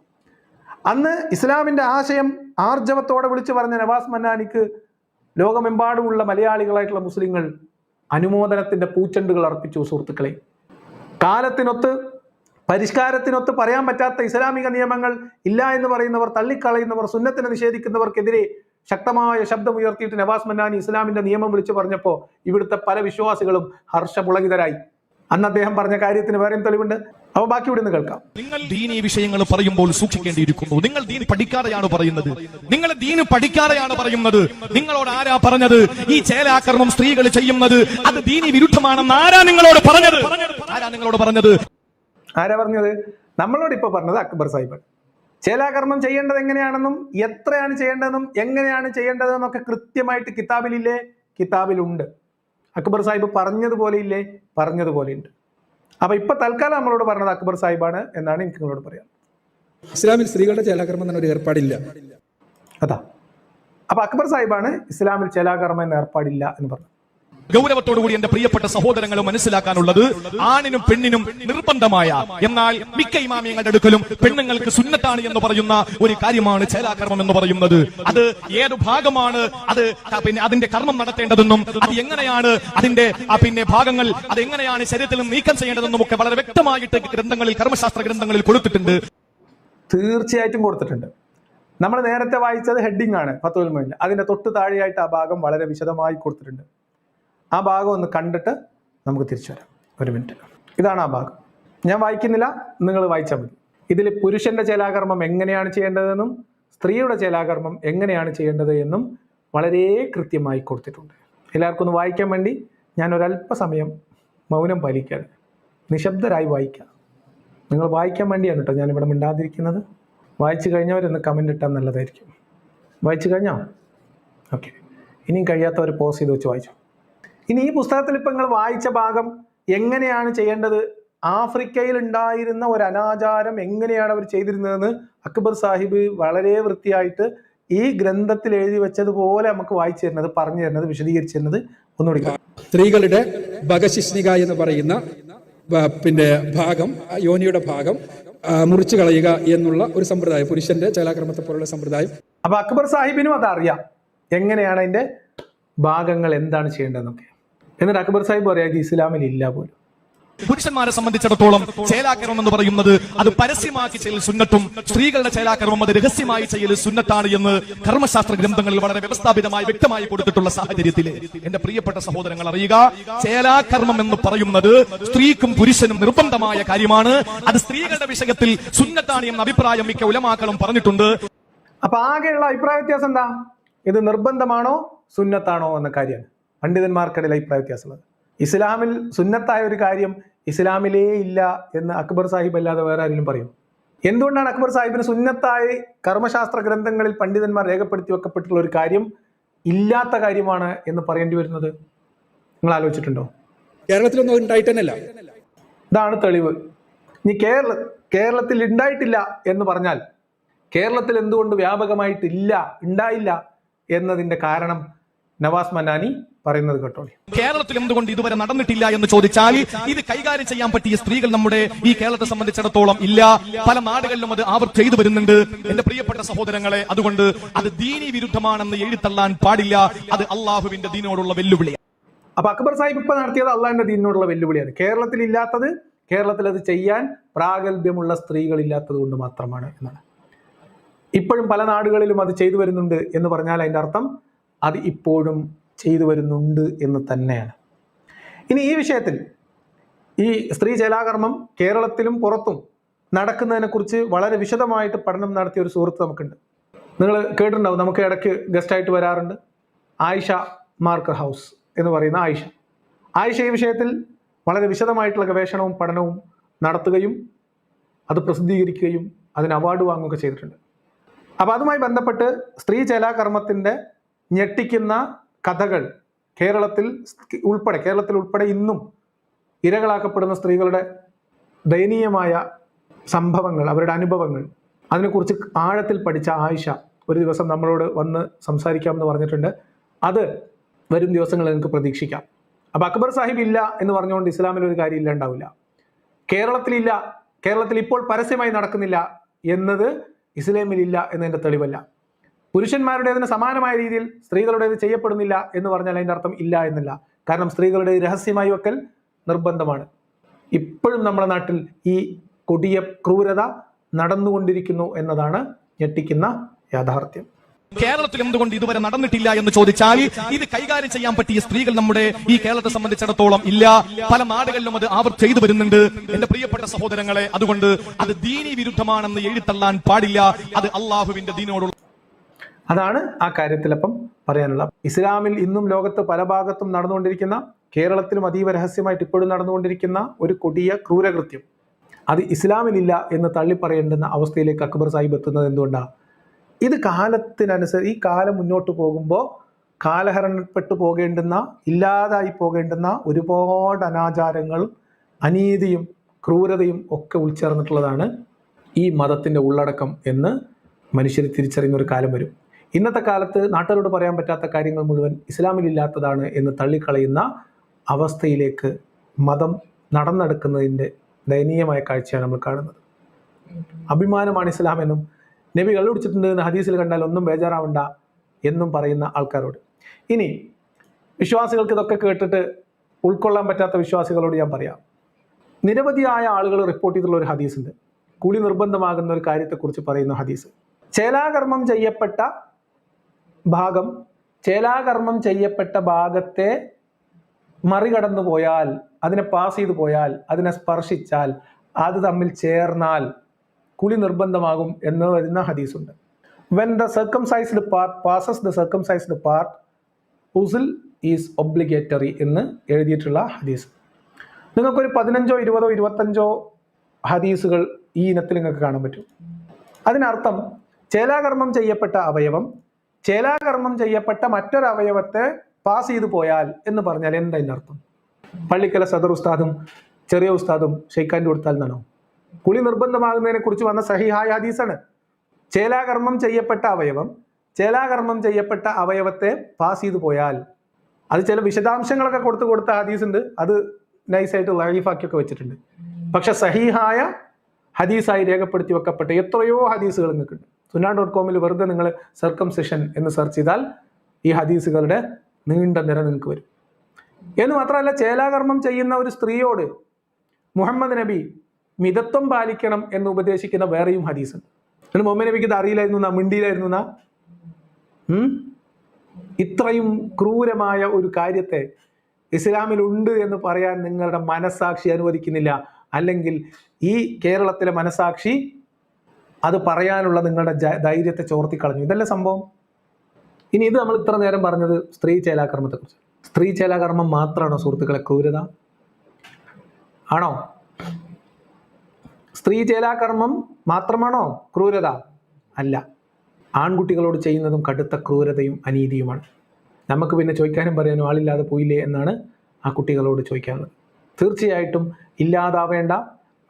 അന്ന് ഇസ്ലാമിന്റെ ആശയം ആർജവത്തോടെ വിളിച്ചു പറഞ്ഞ നവാസ് മന്നാനിക്ക് ലോകമെമ്പാടുമുള്ള മലയാളികളായിട്ടുള്ള മുസ്ലിങ്ങൾ അനുമോദനത്തിന്റെ പൂച്ചെണ്ടുകൾ അർപ്പിച്ചു സുഹൃത്തുക്കളെ. കാലത്തിനൊത്ത് പരിഷ്കാരത്തിനൊത്ത് പറയാൻ പറ്റാത്ത ഇസ്ലാമിക നിയമങ്ങൾ ഇല്ല എന്ന് പറയുന്നവർ തള്ളിക്കളയുന്നവർ സുന്നത്തിനെ നിഷേധിക്കുന്നവർക്കെതിരെ ശക്തമായ ശബ്ദം ഉയർത്തിയിട്ട് നവാസ് മന്നാനി ഇസ്ലാമിന്റെ നിയമം വിളിച്ചു പറഞ്ഞപ്പോൾ ഇവിടുത്തെ പല വിശ്വാസികളും ഹർഷപുളകിതരായി അന്ന് അദ്ദേഹം പറഞ്ഞ കാര്യത്തിന് വേറെയും തെളിവുണ്ട്. അവ ബാക്കി ഇവിടെ നിന്ന് കേൾക്കാം. നിങ്ങൾ ദീനി വിഷയങ്ങൾ പറയുമ്പോൾ സൂക്ഷിക്കേണ്ടിയിരിക്കുന്നു. നിങ്ങൾ ദീൻ പഠിക്കാതെയാണ് പറയുന്നത്. നിങ്ങൾ ദീന് പഠിക്കാതെയാണ് പറയുന്നത്. നിങ്ങളോട് ആരാ പറഞ്ഞത്? ഈ ചേലാക്രമം സ്ത്രീകൾ ചെയ്യുന്നത് അത് ദീനി വിരുദ്ധമാണെന്ന് ആരാ നിങ്ങളോട് പറഞ്ഞത്? ആരാ നിങ്ങളോട് പറഞ്ഞത്? ആരാ പറഞ്ഞത്? നമ്മളോട് ഇപ്പൊ പറഞ്ഞത് അക്ബർ സാഹിബ് ചേലാകർമ്മം ചെയ്യേണ്ടത് എങ്ങനെയാണെന്നും എത്രയാണ് ചെയ്യേണ്ടതെന്നും എങ്ങനെയാണ് ചെയ്യേണ്ടതെന്നൊക്കെ കൃത്യമായിട്ട് കിതാബിലില്ലേ? കിതാബിലുണ്ട്. അക്ബർ സാഹിബ് പറഞ്ഞതുപോലെ ഇല്ലേ? പറഞ്ഞതുപോലെ ഉണ്ട്. അപ്പൊ ഇപ്പൊ തൽക്കാലം നമ്മളോട് പറഞ്ഞത് അക്ബർ സാഹിബാണ് എന്നാണ് എനിക്ക് നിങ്ങളോട് പറയാം ഇസ്ലാമിൽ സ്ത്രീകളുടെ ചേലാകർമ്മം തന്നെ ഒരു ഏർപ്പാടില്ല. അതാ. അപ്പൊ അക്ബർ സാഹിബാണ് ഇസ്ലാമിൽ ചേലാകർമ്മം എന്ന ഏർപ്പാടില്ല എന്ന് പറഞ്ഞു ഗൗരവത്തോടുകൂടി എന്റെ പ്രിയപ്പെട്ട സഹോദരങ്ങൾ മനസ്സിലാക്കാനുള്ളത് ആണിനും പെണ്ണിനും നിർബന്ധമായ എന്നാൽ മിക്ക ഇമാമിയങ്ങളുടെ അടുക്കലും പെണ്ണുങ്ങൾക്ക് സുന്നത്താണ് എന്ന് പറയുന്ന ഒരു കാര്യമാണ് ചേലാകർമ്മം എന്ന് പറയുന്നത്. അത് ഏത് ഭാഗമാണ്? അത് പിന്നെ അതിന്റെ കർമ്മം നടത്തേണ്ടതെന്നും അത് എങ്ങനെയാണ്? അതിന്റെ പിന്നെ ഭാഗങ്ങൾ അത് എങ്ങനെയാണ് ശരീരത്തിൽ നീക്കം ചെയ്യേണ്ടതെന്നും ഒക്കെ വളരെ വ്യക്തമായിട്ട് ഗ്രന്ഥങ്ങളിൽ കർമ്മശാസ്ത്ര ഗ്രന്ഥങ്ങളിൽ കൊടുത്തിട്ടുണ്ട്. തീർച്ചയായിട്ടും കൊടുത്തിട്ടുണ്ട്. നമ്മൾ നേരത്തെ വായിച്ചത് ഹെഡിങ് ആണ് ഫത്തുൽ അതിന്റെ തൊട്ട് താഴെയായിട്ട് ആ ഭാഗം വളരെ വിശദമായി കൊടുത്തിട്ടുണ്ട്. ആ ഭാഗം ഒന്ന് കണ്ടിട്ട് നമുക്ക് തിരിച്ചു വരാം. ഒരു മിനിറ്റ്. ഇതാണ് ആ ഭാഗം. ഞാൻ വായിക്കുന്നില്ല നിങ്ങൾ വായിച്ചാൽ മതി. ഇതിൽ പുരുഷന്റെ ചേലാകർമ്മം എങ്ങനെയാണ് ചെയ്യേണ്ടതെന്നും സ്ത്രീയുടെ ചേലാകർമ്മം എങ്ങനെയാണ് ചെയ്യേണ്ടത് എന്നും വളരെ കൃത്യമായി കൊടുത്തിട്ടുണ്ട്. എല്ലാവർക്കും ഒന്ന് വായിക്കാൻ വേണ്ടി ഞാൻ ഒരല്പസമയം മൗനം പാലിക്കുകയാണ്. നിശബ്ദരായി വായിക്കാം നിങ്ങൾ വായിക്കാൻ വേണ്ടിയാണ് കേട്ടോ ഞാനിവിടെ മിണ്ടാതിരിക്കുന്നത്. വായിച്ചു കഴിഞ്ഞവരൊന്ന് കമന്റ് ഇട്ടാൽ നല്ലതായിരിക്കും. വായിച്ചു കഴിഞ്ഞോ? ഓക്കെ ഇനിയും കഴിയാത്തവർ പോസ് ചെയ്ത് വെച്ച് വായിച്ചു. ഇനി ഈ പുസ്തകത്തിൽ ഇപ്പം നിങ്ങൾ വായിച്ച ഭാഗം എങ്ങനെയാണ് ചെയ്യേണ്ടത്? ആഫ്രിക്കയിൽ ഉണ്ടായിരുന്ന ഒരു അനാചാരം എങ്ങനെയാണ് അവർ ചെയ്തിരുന്നതെന്ന് അക്ബർ സാഹിബ് വളരെ വൃത്തിയായിട്ട് ഈ ഗ്രന്ഥത്തിൽ എഴുതി വെച്ചതുപോലെ നമുക്ക് വായിച്ചു തരുന്നത് പറഞ്ഞു തരുന്നത് വിശദീകരിച്ചു തരുന്നത് ഒന്നുകൂടി സ്ത്രീകളുടെ ഭഗശിഷ്ണിക എന്ന് പറയുന്ന പിന്നെ ഭാഗം യോനിയുടെ ഭാഗം മുറിച്ചു കളയുക എന്നുള്ള ഒരു സമ്പ്രദായം പുരുഷന്റെ ചലാക്രമത്തെ പോലുള്ള സമ്പ്രദായം. അപ്പൊ അക്ബർ സാഹിബിനും അതറിയാം എങ്ങനെയാണ് അതിന്റെ ഭാഗങ്ങൾ എന്താണ് ചെയ്യേണ്ടതെന്നൊക്കെ. എന്നിട്ട് അക്ബർ സാഹിബ് പറയാം ഇത് ഇസ്ലാമിൽ ഇല്ല പോലും. പുരുഷന്മാരെ സംബന്ധിച്ചിടത്തോളം ചേലാക്രമം എന്ന് പറയുന്നത് അത് പരസ്യമാക്കി ചെയ്യൽ സുന്നത്തും സ്ത്രീകളുടെ ചേലാക്രമം അത് രഹസ്യമായി ചെയ്യൽ സുന്നത്താണ് എന്ന് കർമ്മശാസ്ത്ര ഗ്രന്ഥങ്ങളിൽ വളരെ വ്യവസ്ഥാപിതമായി വ്യക്തമായി കൊടുത്തിട്ടുള്ള സാഹചര്യത്തിൽ എന്റെ പ്രിയപ്പെട്ട സഹോദരങ്ങൾ അറിയുക ചേലാക്രമം എന്ന് പറയുന്നത് സ്ത്രീക്കും പുരുഷനും നിർബന്ധമായ കാര്യമാണ്. അത് സ്ത്രീകളുടെ വിഷയത്തിൽ സുന്നത്താണ് എന്ന അഭിപ്രായം മിക്ക ഉലമാക്കളും പറഞ്ഞിട്ടുണ്ട്. അപ്പൊ ആകെയുള്ള അഭിപ്രായ വ്യത്യാസം എന്താ? ഇത് നിർബന്ധമാണോ സുന്നത്താണോ എന്ന കാര്യമാണ്. പണ്ഡിതന്മാർക്കിടയിൽ അഭിപ്രായ വ്യത്യാസമുള്ളത് ഇസ്ലാമിൽ സുന്നത്തായ ഒരു കാര്യം ഇസ്ലാമിലേ ഇല്ല എന്ന് അക്ബർ സാഹിബ് അല്ലാതെ വേറെ ആരെങ്കിലും പറയും? എന്തുകൊണ്ടാണ് അക്ബർ സാഹിബിന് സുന്നത്തായി കർമ്മശാസ്ത്ര ഗ്രന്ഥങ്ങളിൽ പണ്ഡിതന്മാർ രേഖപ്പെടുത്തി വെക്കപ്പെട്ടിട്ടുള്ള ഒരു കാര്യം ഇല്ലാത്ത കാര്യമാണ് എന്ന് പറയേണ്ടി വരുന്നത്? നിങ്ങൾ ആലോചിച്ചിട്ടുണ്ടോ? കേരളത്തിലൊന്നും ഉണ്ടായിട്ടല്ല ഇതാണ് തെളിവ്. ഇനി കേരള കേരളത്തിൽ ഉണ്ടായിട്ടില്ല എന്ന് പറഞ്ഞാൽ കേരളത്തിൽ എന്തുകൊണ്ട് വ്യാപകമായിട്ടില്ല ഉണ്ടായില്ല എന്നതിന്റെ കാരണം നവാസ് മന്നാനി പറയുന്നത് കേട്ടോളി. കേരളത്തിൽ എന്തുകൊണ്ട് ഇതുവരെ നടന്നിട്ടില്ല എന്ന് ചോദിച്ചാൽ ഇത് കൈകാര്യം ചെയ്യാൻ പറ്റിയ സ്ത്രീകൾ നമ്മുടെ ഈ കേരളത്തെ സംബന്ധിച്ചിടത്തോളം ഇല്ല. പല നാടുകളിലും അത് ആവർ ചെയ്തു വരുന്നുണ്ട്. എന്റെ പ്രിയപ്പെട്ട സഹോദരങ്ങളെ അതുകൊണ്ട് അത് ദീനി വിരുദ്ധമാണെന്ന് എഴുത്തള്ളാൻ പാടില്ല. അത് അള്ളാഹുവിന്റെ ദീനോടുള്ള വെല്ലുവിളി അപ്പൊ അക്ബർ സാഹിബ് ഇപ്പൊ നടത്തിയത് അള്ളാഹിന്റെ ദീനോടുള്ള വെല്ലുവിളിയാണ്. കേരളത്തിൽ ഇല്ലാത്തത് കേരളത്തിൽ അത് ചെയ്യാൻ പ്രാഗൽഭ്യമുള്ള സ്ത്രീകൾ ഇല്ലാത്തത് കൊണ്ട് മാത്രമാണ് എന്നാണ്. ഇപ്പോഴും പല നാടുകളിലും അത് ചെയ്തു വരുന്നുണ്ട് എന്ന് പറഞ്ഞാൽ അതിന്റെ അർത്ഥം അത് ഇപ്പോഴും ചെയ്തു വരുന്നുണ്ട് എന്ന് തന്നെയാണ്. ഇനി ഈ വിഷയത്തിൽ ഈ സ്ത്രീ ചേലാകർമ്മം കേരളത്തിലും പുറത്തും നടക്കുന്നതിനെക്കുറിച്ച് വളരെ വിശദമായിട്ട് പഠനം നടത്തിയ ഒരു സുഹൃത്ത് നമുക്കുണ്ട്. നിങ്ങൾ കേട്ടിട്ടുണ്ടാവും നമുക്ക് ഇടയ്ക്ക് ഗസ്റ്റായിട്ട് വരാറുണ്ട്. ആയിഷ മാർക്കർ ഹൗസ് എന്ന് പറയുന്ന ആയിഷ. ആയിഷ ഈ വിഷയത്തിൽ വളരെ വിശദമായിട്ടുള്ള ഗവേഷണവും പഠനവും നടത്തുകയും അത് പ്രസിദ്ധീകരിക്കുകയും അതിന് അവാർഡ് വാങ്ങുകയൊക്കെ ചെയ്തിട്ടുണ്ട്. അപ്പോൾ അതുമായി ബന്ധപ്പെട്ട് സ്ത്രീ ചേലാകർമ്മത്തിന്റെ ഞെട്ടിക്കുന്ന കഥകൾ കേരളത്തിൽ ഉൾപ്പെടെ കേരളത്തിൽ ഉൾപ്പെടെ ഇന്നും ഇരകളാക്കപ്പെടുന്ന സ്ത്രീകളുടെ ദയനീയമായ സംഭവങ്ങൾ അവരുടെ അനുഭവങ്ങൾ അതിനെക്കുറിച്ച് ആഴത്തിൽ പഠിച്ച ആയിഷ ഒരു ദിവസം നമ്മളോട് വന്ന് സംസാരിക്കാമെന്ന് പറഞ്ഞിട്ടുണ്ട്. അത് വരും ദിവസങ്ങളിൽ നിങ്ങൾക്ക് പ്രതീക്ഷിക്കാം. അപ്പം അക്ബർ സാഹിബ് ഇല്ല എന്ന് പറഞ്ഞുകൊണ്ട് ഇസ്ലാമിൽ ഒരു കാര്യം ഇല്ല ഉണ്ടാവില്ല. കേരളത്തിലില്ല കേരളത്തിൽ ഇപ്പോൾ പരസ്യമായി നടക്കുന്നില്ല എന്നത് ഇസ്ലാമിലില്ല എന്നതിന്റെ തെളിവല്ല. പുരുഷന്മാരുടേതിന് സമാനമായ രീതിയിൽ സ്ത്രീകളുടേത് ചെയ്യപ്പെടുന്നില്ല എന്ന് പറഞ്ഞാൽ അതിന്റെ അർത്ഥം ഇല്ല എന്നല്ല. കാരണം സ്ത്രീകളുടെ രഹസ്യമായി വെക്കൽ നിർബന്ധമാണ്. ഇപ്പോഴും നമ്മുടെ നാട്ടിൽ ഈ കൊടിയ ക്രൂരത നടന്നുകൊണ്ടിരിക്കുന്നു എന്നതാണ് ഞെട്ടിക്കുന്ന യാഥാർത്ഥ്യം. കേരളത്തിൽ എന്തുകൊണ്ട് ഇതുവരെ നടന്നിട്ടില്ല എന്ന് ചോദിച്ചാൽ ഇത് കൈകാര്യം ചെയ്യാൻ പറ്റിയ സ്ത്രീകൾ നമ്മുടെ ഈ കേരളത്തെ സംബന്ധിച്ചിടത്തോളം ഇല്ല. പല നാടുകളിലും അത് അവർ ചെയ്തു വരുന്നുണ്ട്. എന്റെ പ്രിയപ്പെട്ട സഹോദരങ്ങളെ അതുകൊണ്ട് അത് ദീനി വിരുദ്ധമാണെന്ന് എഴുത്തള്ളാൻ പാടില്ല. അത് അള്ളാഹുവിന്റെ ദീനോടുള്ള അതാണ് ആ കാര്യത്തിൽ അപ്പം പറയാനുള്ള. ഇസ്ലാമിൽ ഇന്നും ലോകത്ത് പല ഭാഗത്തും നടന്നുകൊണ്ടിരിക്കുന്ന കേരളത്തിലും അതീവ രഹസ്യമായിട്ട് ഇപ്പോഴും നടന്നുകൊണ്ടിരിക്കുന്ന ഒരു കൊടിയ ക്രൂരകൃത്യം. അത് ഇസ്ലാമിലില്ല എന്ന് തള്ളിപ്പറയേണ്ടുന്ന അവസ്ഥയിലേക്ക് അക്ബർ സാഹിബ് എത്തുന്നത് എന്തുകൊണ്ടാണ് ഇത് കാലത്തിനനുസരിച്ച് ഈ കാലം മുന്നോട്ട് പോകുമ്പോൾ കാലഹരണപ്പെട്ടു പോകേണ്ടുന്ന ഇല്ലാതായി പോകേണ്ടുന്ന ഒരുപാട് അനാചാരങ്ങളും അനീതിയും ക്രൂരതയും ഒക്കെ ഉൾച്ചേർന്നിട്ടുള്ളതാണ് ഈ മതത്തിന്റെ ഉള്ളടക്കം എന്ന് മനുഷ്യർ തിരിച്ചറിയുന്ന ഒരു കാലം വരും. ഇന്നത്തെ കാലത്ത് നാട്ടുകാരോട് പറയാൻ പറ്റാത്ത കാര്യങ്ങൾ മുഴുവൻ ഇസ്ലാമിലില്ലാത്തതാണ് എന്ന് തള്ളിക്കളയുന്ന അവസ്ഥയിലേക്ക് മതം നടന്നെടുക്കുന്നതിന്റെ ദയനീയമായ കാഴ്ചയാണ് നമ്മൾ കാണുന്നത്. അഭിമാനമാണ് ഇസ്ലാം എന്നും നബി കള്ളുപിടിച്ചിട്ടുണ്ട് എന്ന് ഹദീസിൽ കണ്ടാൽ ഒന്നും ബേജാറാവണ്ട എന്നും പറയുന്ന ആൾക്കാരോട്. ഇനി വിശ്വാസികൾക്ക് ഇതൊക്കെ കേട്ടിട്ട് ഉൾക്കൊള്ളാൻ പറ്റാത്ത വിശ്വാസികളോട് ഞാൻ പറയാം. നിരവധിയായ ആളുകൾ റിപ്പോർട്ട് ചെയ്തിട്ടുള്ള ഒരു ഹദീസ് ഉണ്ട് കുളി നിർബന്ധമാകുന്ന ഒരു കാര്യത്തെക്കുറിച്ച് പറയുന്ന ഹദീസ്. ചേലാകർമ്മം ചെയ്യപ്പെട്ട ഭാഗം ചേലാകർമ്മം ചെയ്യപ്പെട്ട ഭാഗത്തെ മറികടന്നു പോയാൽ അതിനെ പാസ് ചെയ്തു പോയാൽ അതിനെ സ്പർശിച്ചാൽ അത് തമ്മിൽ ചേർന്നാൽ കുളി നിർബന്ധമാകും എന്ന് വരുന്ന ഹദീസുണ്ട്. When the circumcised part passes the circumcised part ഉസിൽ is obligatory എന്ന് എഴുതിയിട്ടുള്ള ഹദീസ്. നിങ്ങൾക്കൊരു പതിനഞ്ചോ ഇരുപതോ ഇരുപത്തഞ്ചോ ഹദീസുകൾ ഈ ഇനത്തിൽ നിങ്ങൾക്ക് കാണാൻ പറ്റും. അതിനർത്ഥം ചേലാകർമ്മം ചെയ്യപ്പെട്ട അവയവം ചേലാകർമ്മം ചെയ്യപ്പെട്ട മറ്റൊരവയവത്തെ പാസ് ചെയ്തു പോയാൽ എന്ന് പറഞ്ഞാൽ എന്താ അർത്ഥം? പള്ളിക്കല സദർ ഉസ്താദും ചെറിയ ഉസ്താദും ഷെയ്ഖാന്റെ കൊടുത്താൽ എന്നാണോ കുളി നിർബന്ധമാകുന്നതിനെ കുറിച്ച് വന്ന സഹിഹായ ഹദീസാണ്. ചേലാകർമ്മം ചെയ്യപ്പെട്ട അവയവം ചേലാകർമ്മം ചെയ്യപ്പെട്ട അവയവത്തെ പാസ് ചെയ്തു പോയാൽ. അത് ചില വിശദാംശങ്ങളൊക്കെ കൊടുത്തു കൊടുത്ത ഹദീസ് ഉണ്ട് അത് നൈസായിട്ട് ലൈഫാക്കിയൊക്കെ വെച്ചിട്ടുണ്ട്. പക്ഷെ സഹീഹായ ഹദീസായി രേഖപ്പെടുത്തി വെക്കപ്പെട്ട എത്രയോ ഹദീസുകൾ നിങ്ങൾക്കുണ്ട് സുനാ ഡോട്ട് കോമിൽ വെറുതെ നിങ്ങൾ സർക്കംസെഷൻ എന്ന് സെർച്ച് ചെയ്താൽ ഈ ഹദീസുകളുടെ നീണ്ട നിര നിങ്ങൾക്ക് വരും. എന്ന് മാത്രമല്ല ചേലാകർമ്മം ചെയ്യുന്ന ഒരു സ്ത്രീയോട് മുഹമ്മദ് നബി മിതത്വം പാലിക്കണം എന്ന് ഉപദേശിക്കുന്ന വേറെയും ഹദീസുണ്ട്. എന്നിട്ട് മുഹമ്മദ് നബിക്ക് ഇത് അറിയില്ലായിരുന്നു എന്നാ? മിണ്ടിയിലായിരുന്നു എന്നാ? ഇത്രയും ക്രൂരമായ ഒരു കാര്യത്തെ ഇസ്ലാമിലുണ്ട് എന്ന് പറയാൻ നിങ്ങളുടെ മനസാക്ഷി അനുവദിക്കുന്നില്ല. അല്ലെങ്കിൽ ഈ കേരളത്തിലെ മനസാക്ഷി അത് പറയാനുള്ള നിങ്ങളുടെ ധൈര്യത്തെ ചോർത്തിക്കളഞ്ഞു ഇതല്ല സംഭവം? ഇനി ഇത് നമ്മൾ ഇത്ര നേരം പറഞ്ഞത് സ്ത്രീ ചേലാകർമ്മത്തെക്കുറിച്ച്. സ്ത്രീ ചേലാകർമ്മം മാത്രമാണോ സുഹൃത്തുക്കളെ ക്രൂരത? ആണോ? സ്ത്രീ ചേലാകർമ്മം മാത്രമാണോ ക്രൂരത? അല്ല. ആൺകുട്ടികളോട് ചെയ്യുന്നതും കടുത്ത ക്രൂരതയും അനീതിയുമാണ്. നമുക്ക് പിന്നെ ചോദിക്കാനും പറയാനും ആളില്ലാതെ പോയില്ലേ എന്നാണ് ആ കുട്ടികളോട് ചോദിക്കാനുള്ളത്. തീർച്ചയായിട്ടും ഇല്ലാതാവേണ്ട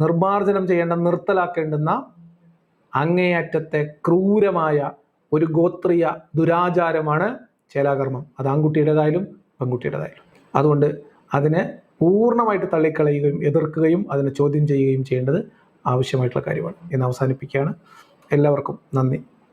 നിർമ്മാർജനം ചെയ്യേണ്ട നിർത്തലാക്കേണ്ടുന്ന അങ്ങേയറ്റത്തെ ക്രൂരമായ ഒരു ഗോത്രീയ ദുരാചാരമാണ് ചേലാകർമ്മം. അത് ആൺകുട്ടിയുടേതായാലും പെൺകുട്ടിയുടേതായാലും. അതുകൊണ്ട് അതിനെ പൂർണമായിട്ട് തള്ളിക്കളയുകയും എതിർക്കുകയും അതിനെ ചോദ്യം ചെയ്യുകയും ചെയ്യേണ്ടത് ആവശ്യമായിട്ടുള്ള കാര്യമാണ്. എന്ന് അവസാനിപ്പിക്കുകയാണ്. എല്ലാവർക്കും നന്ദി.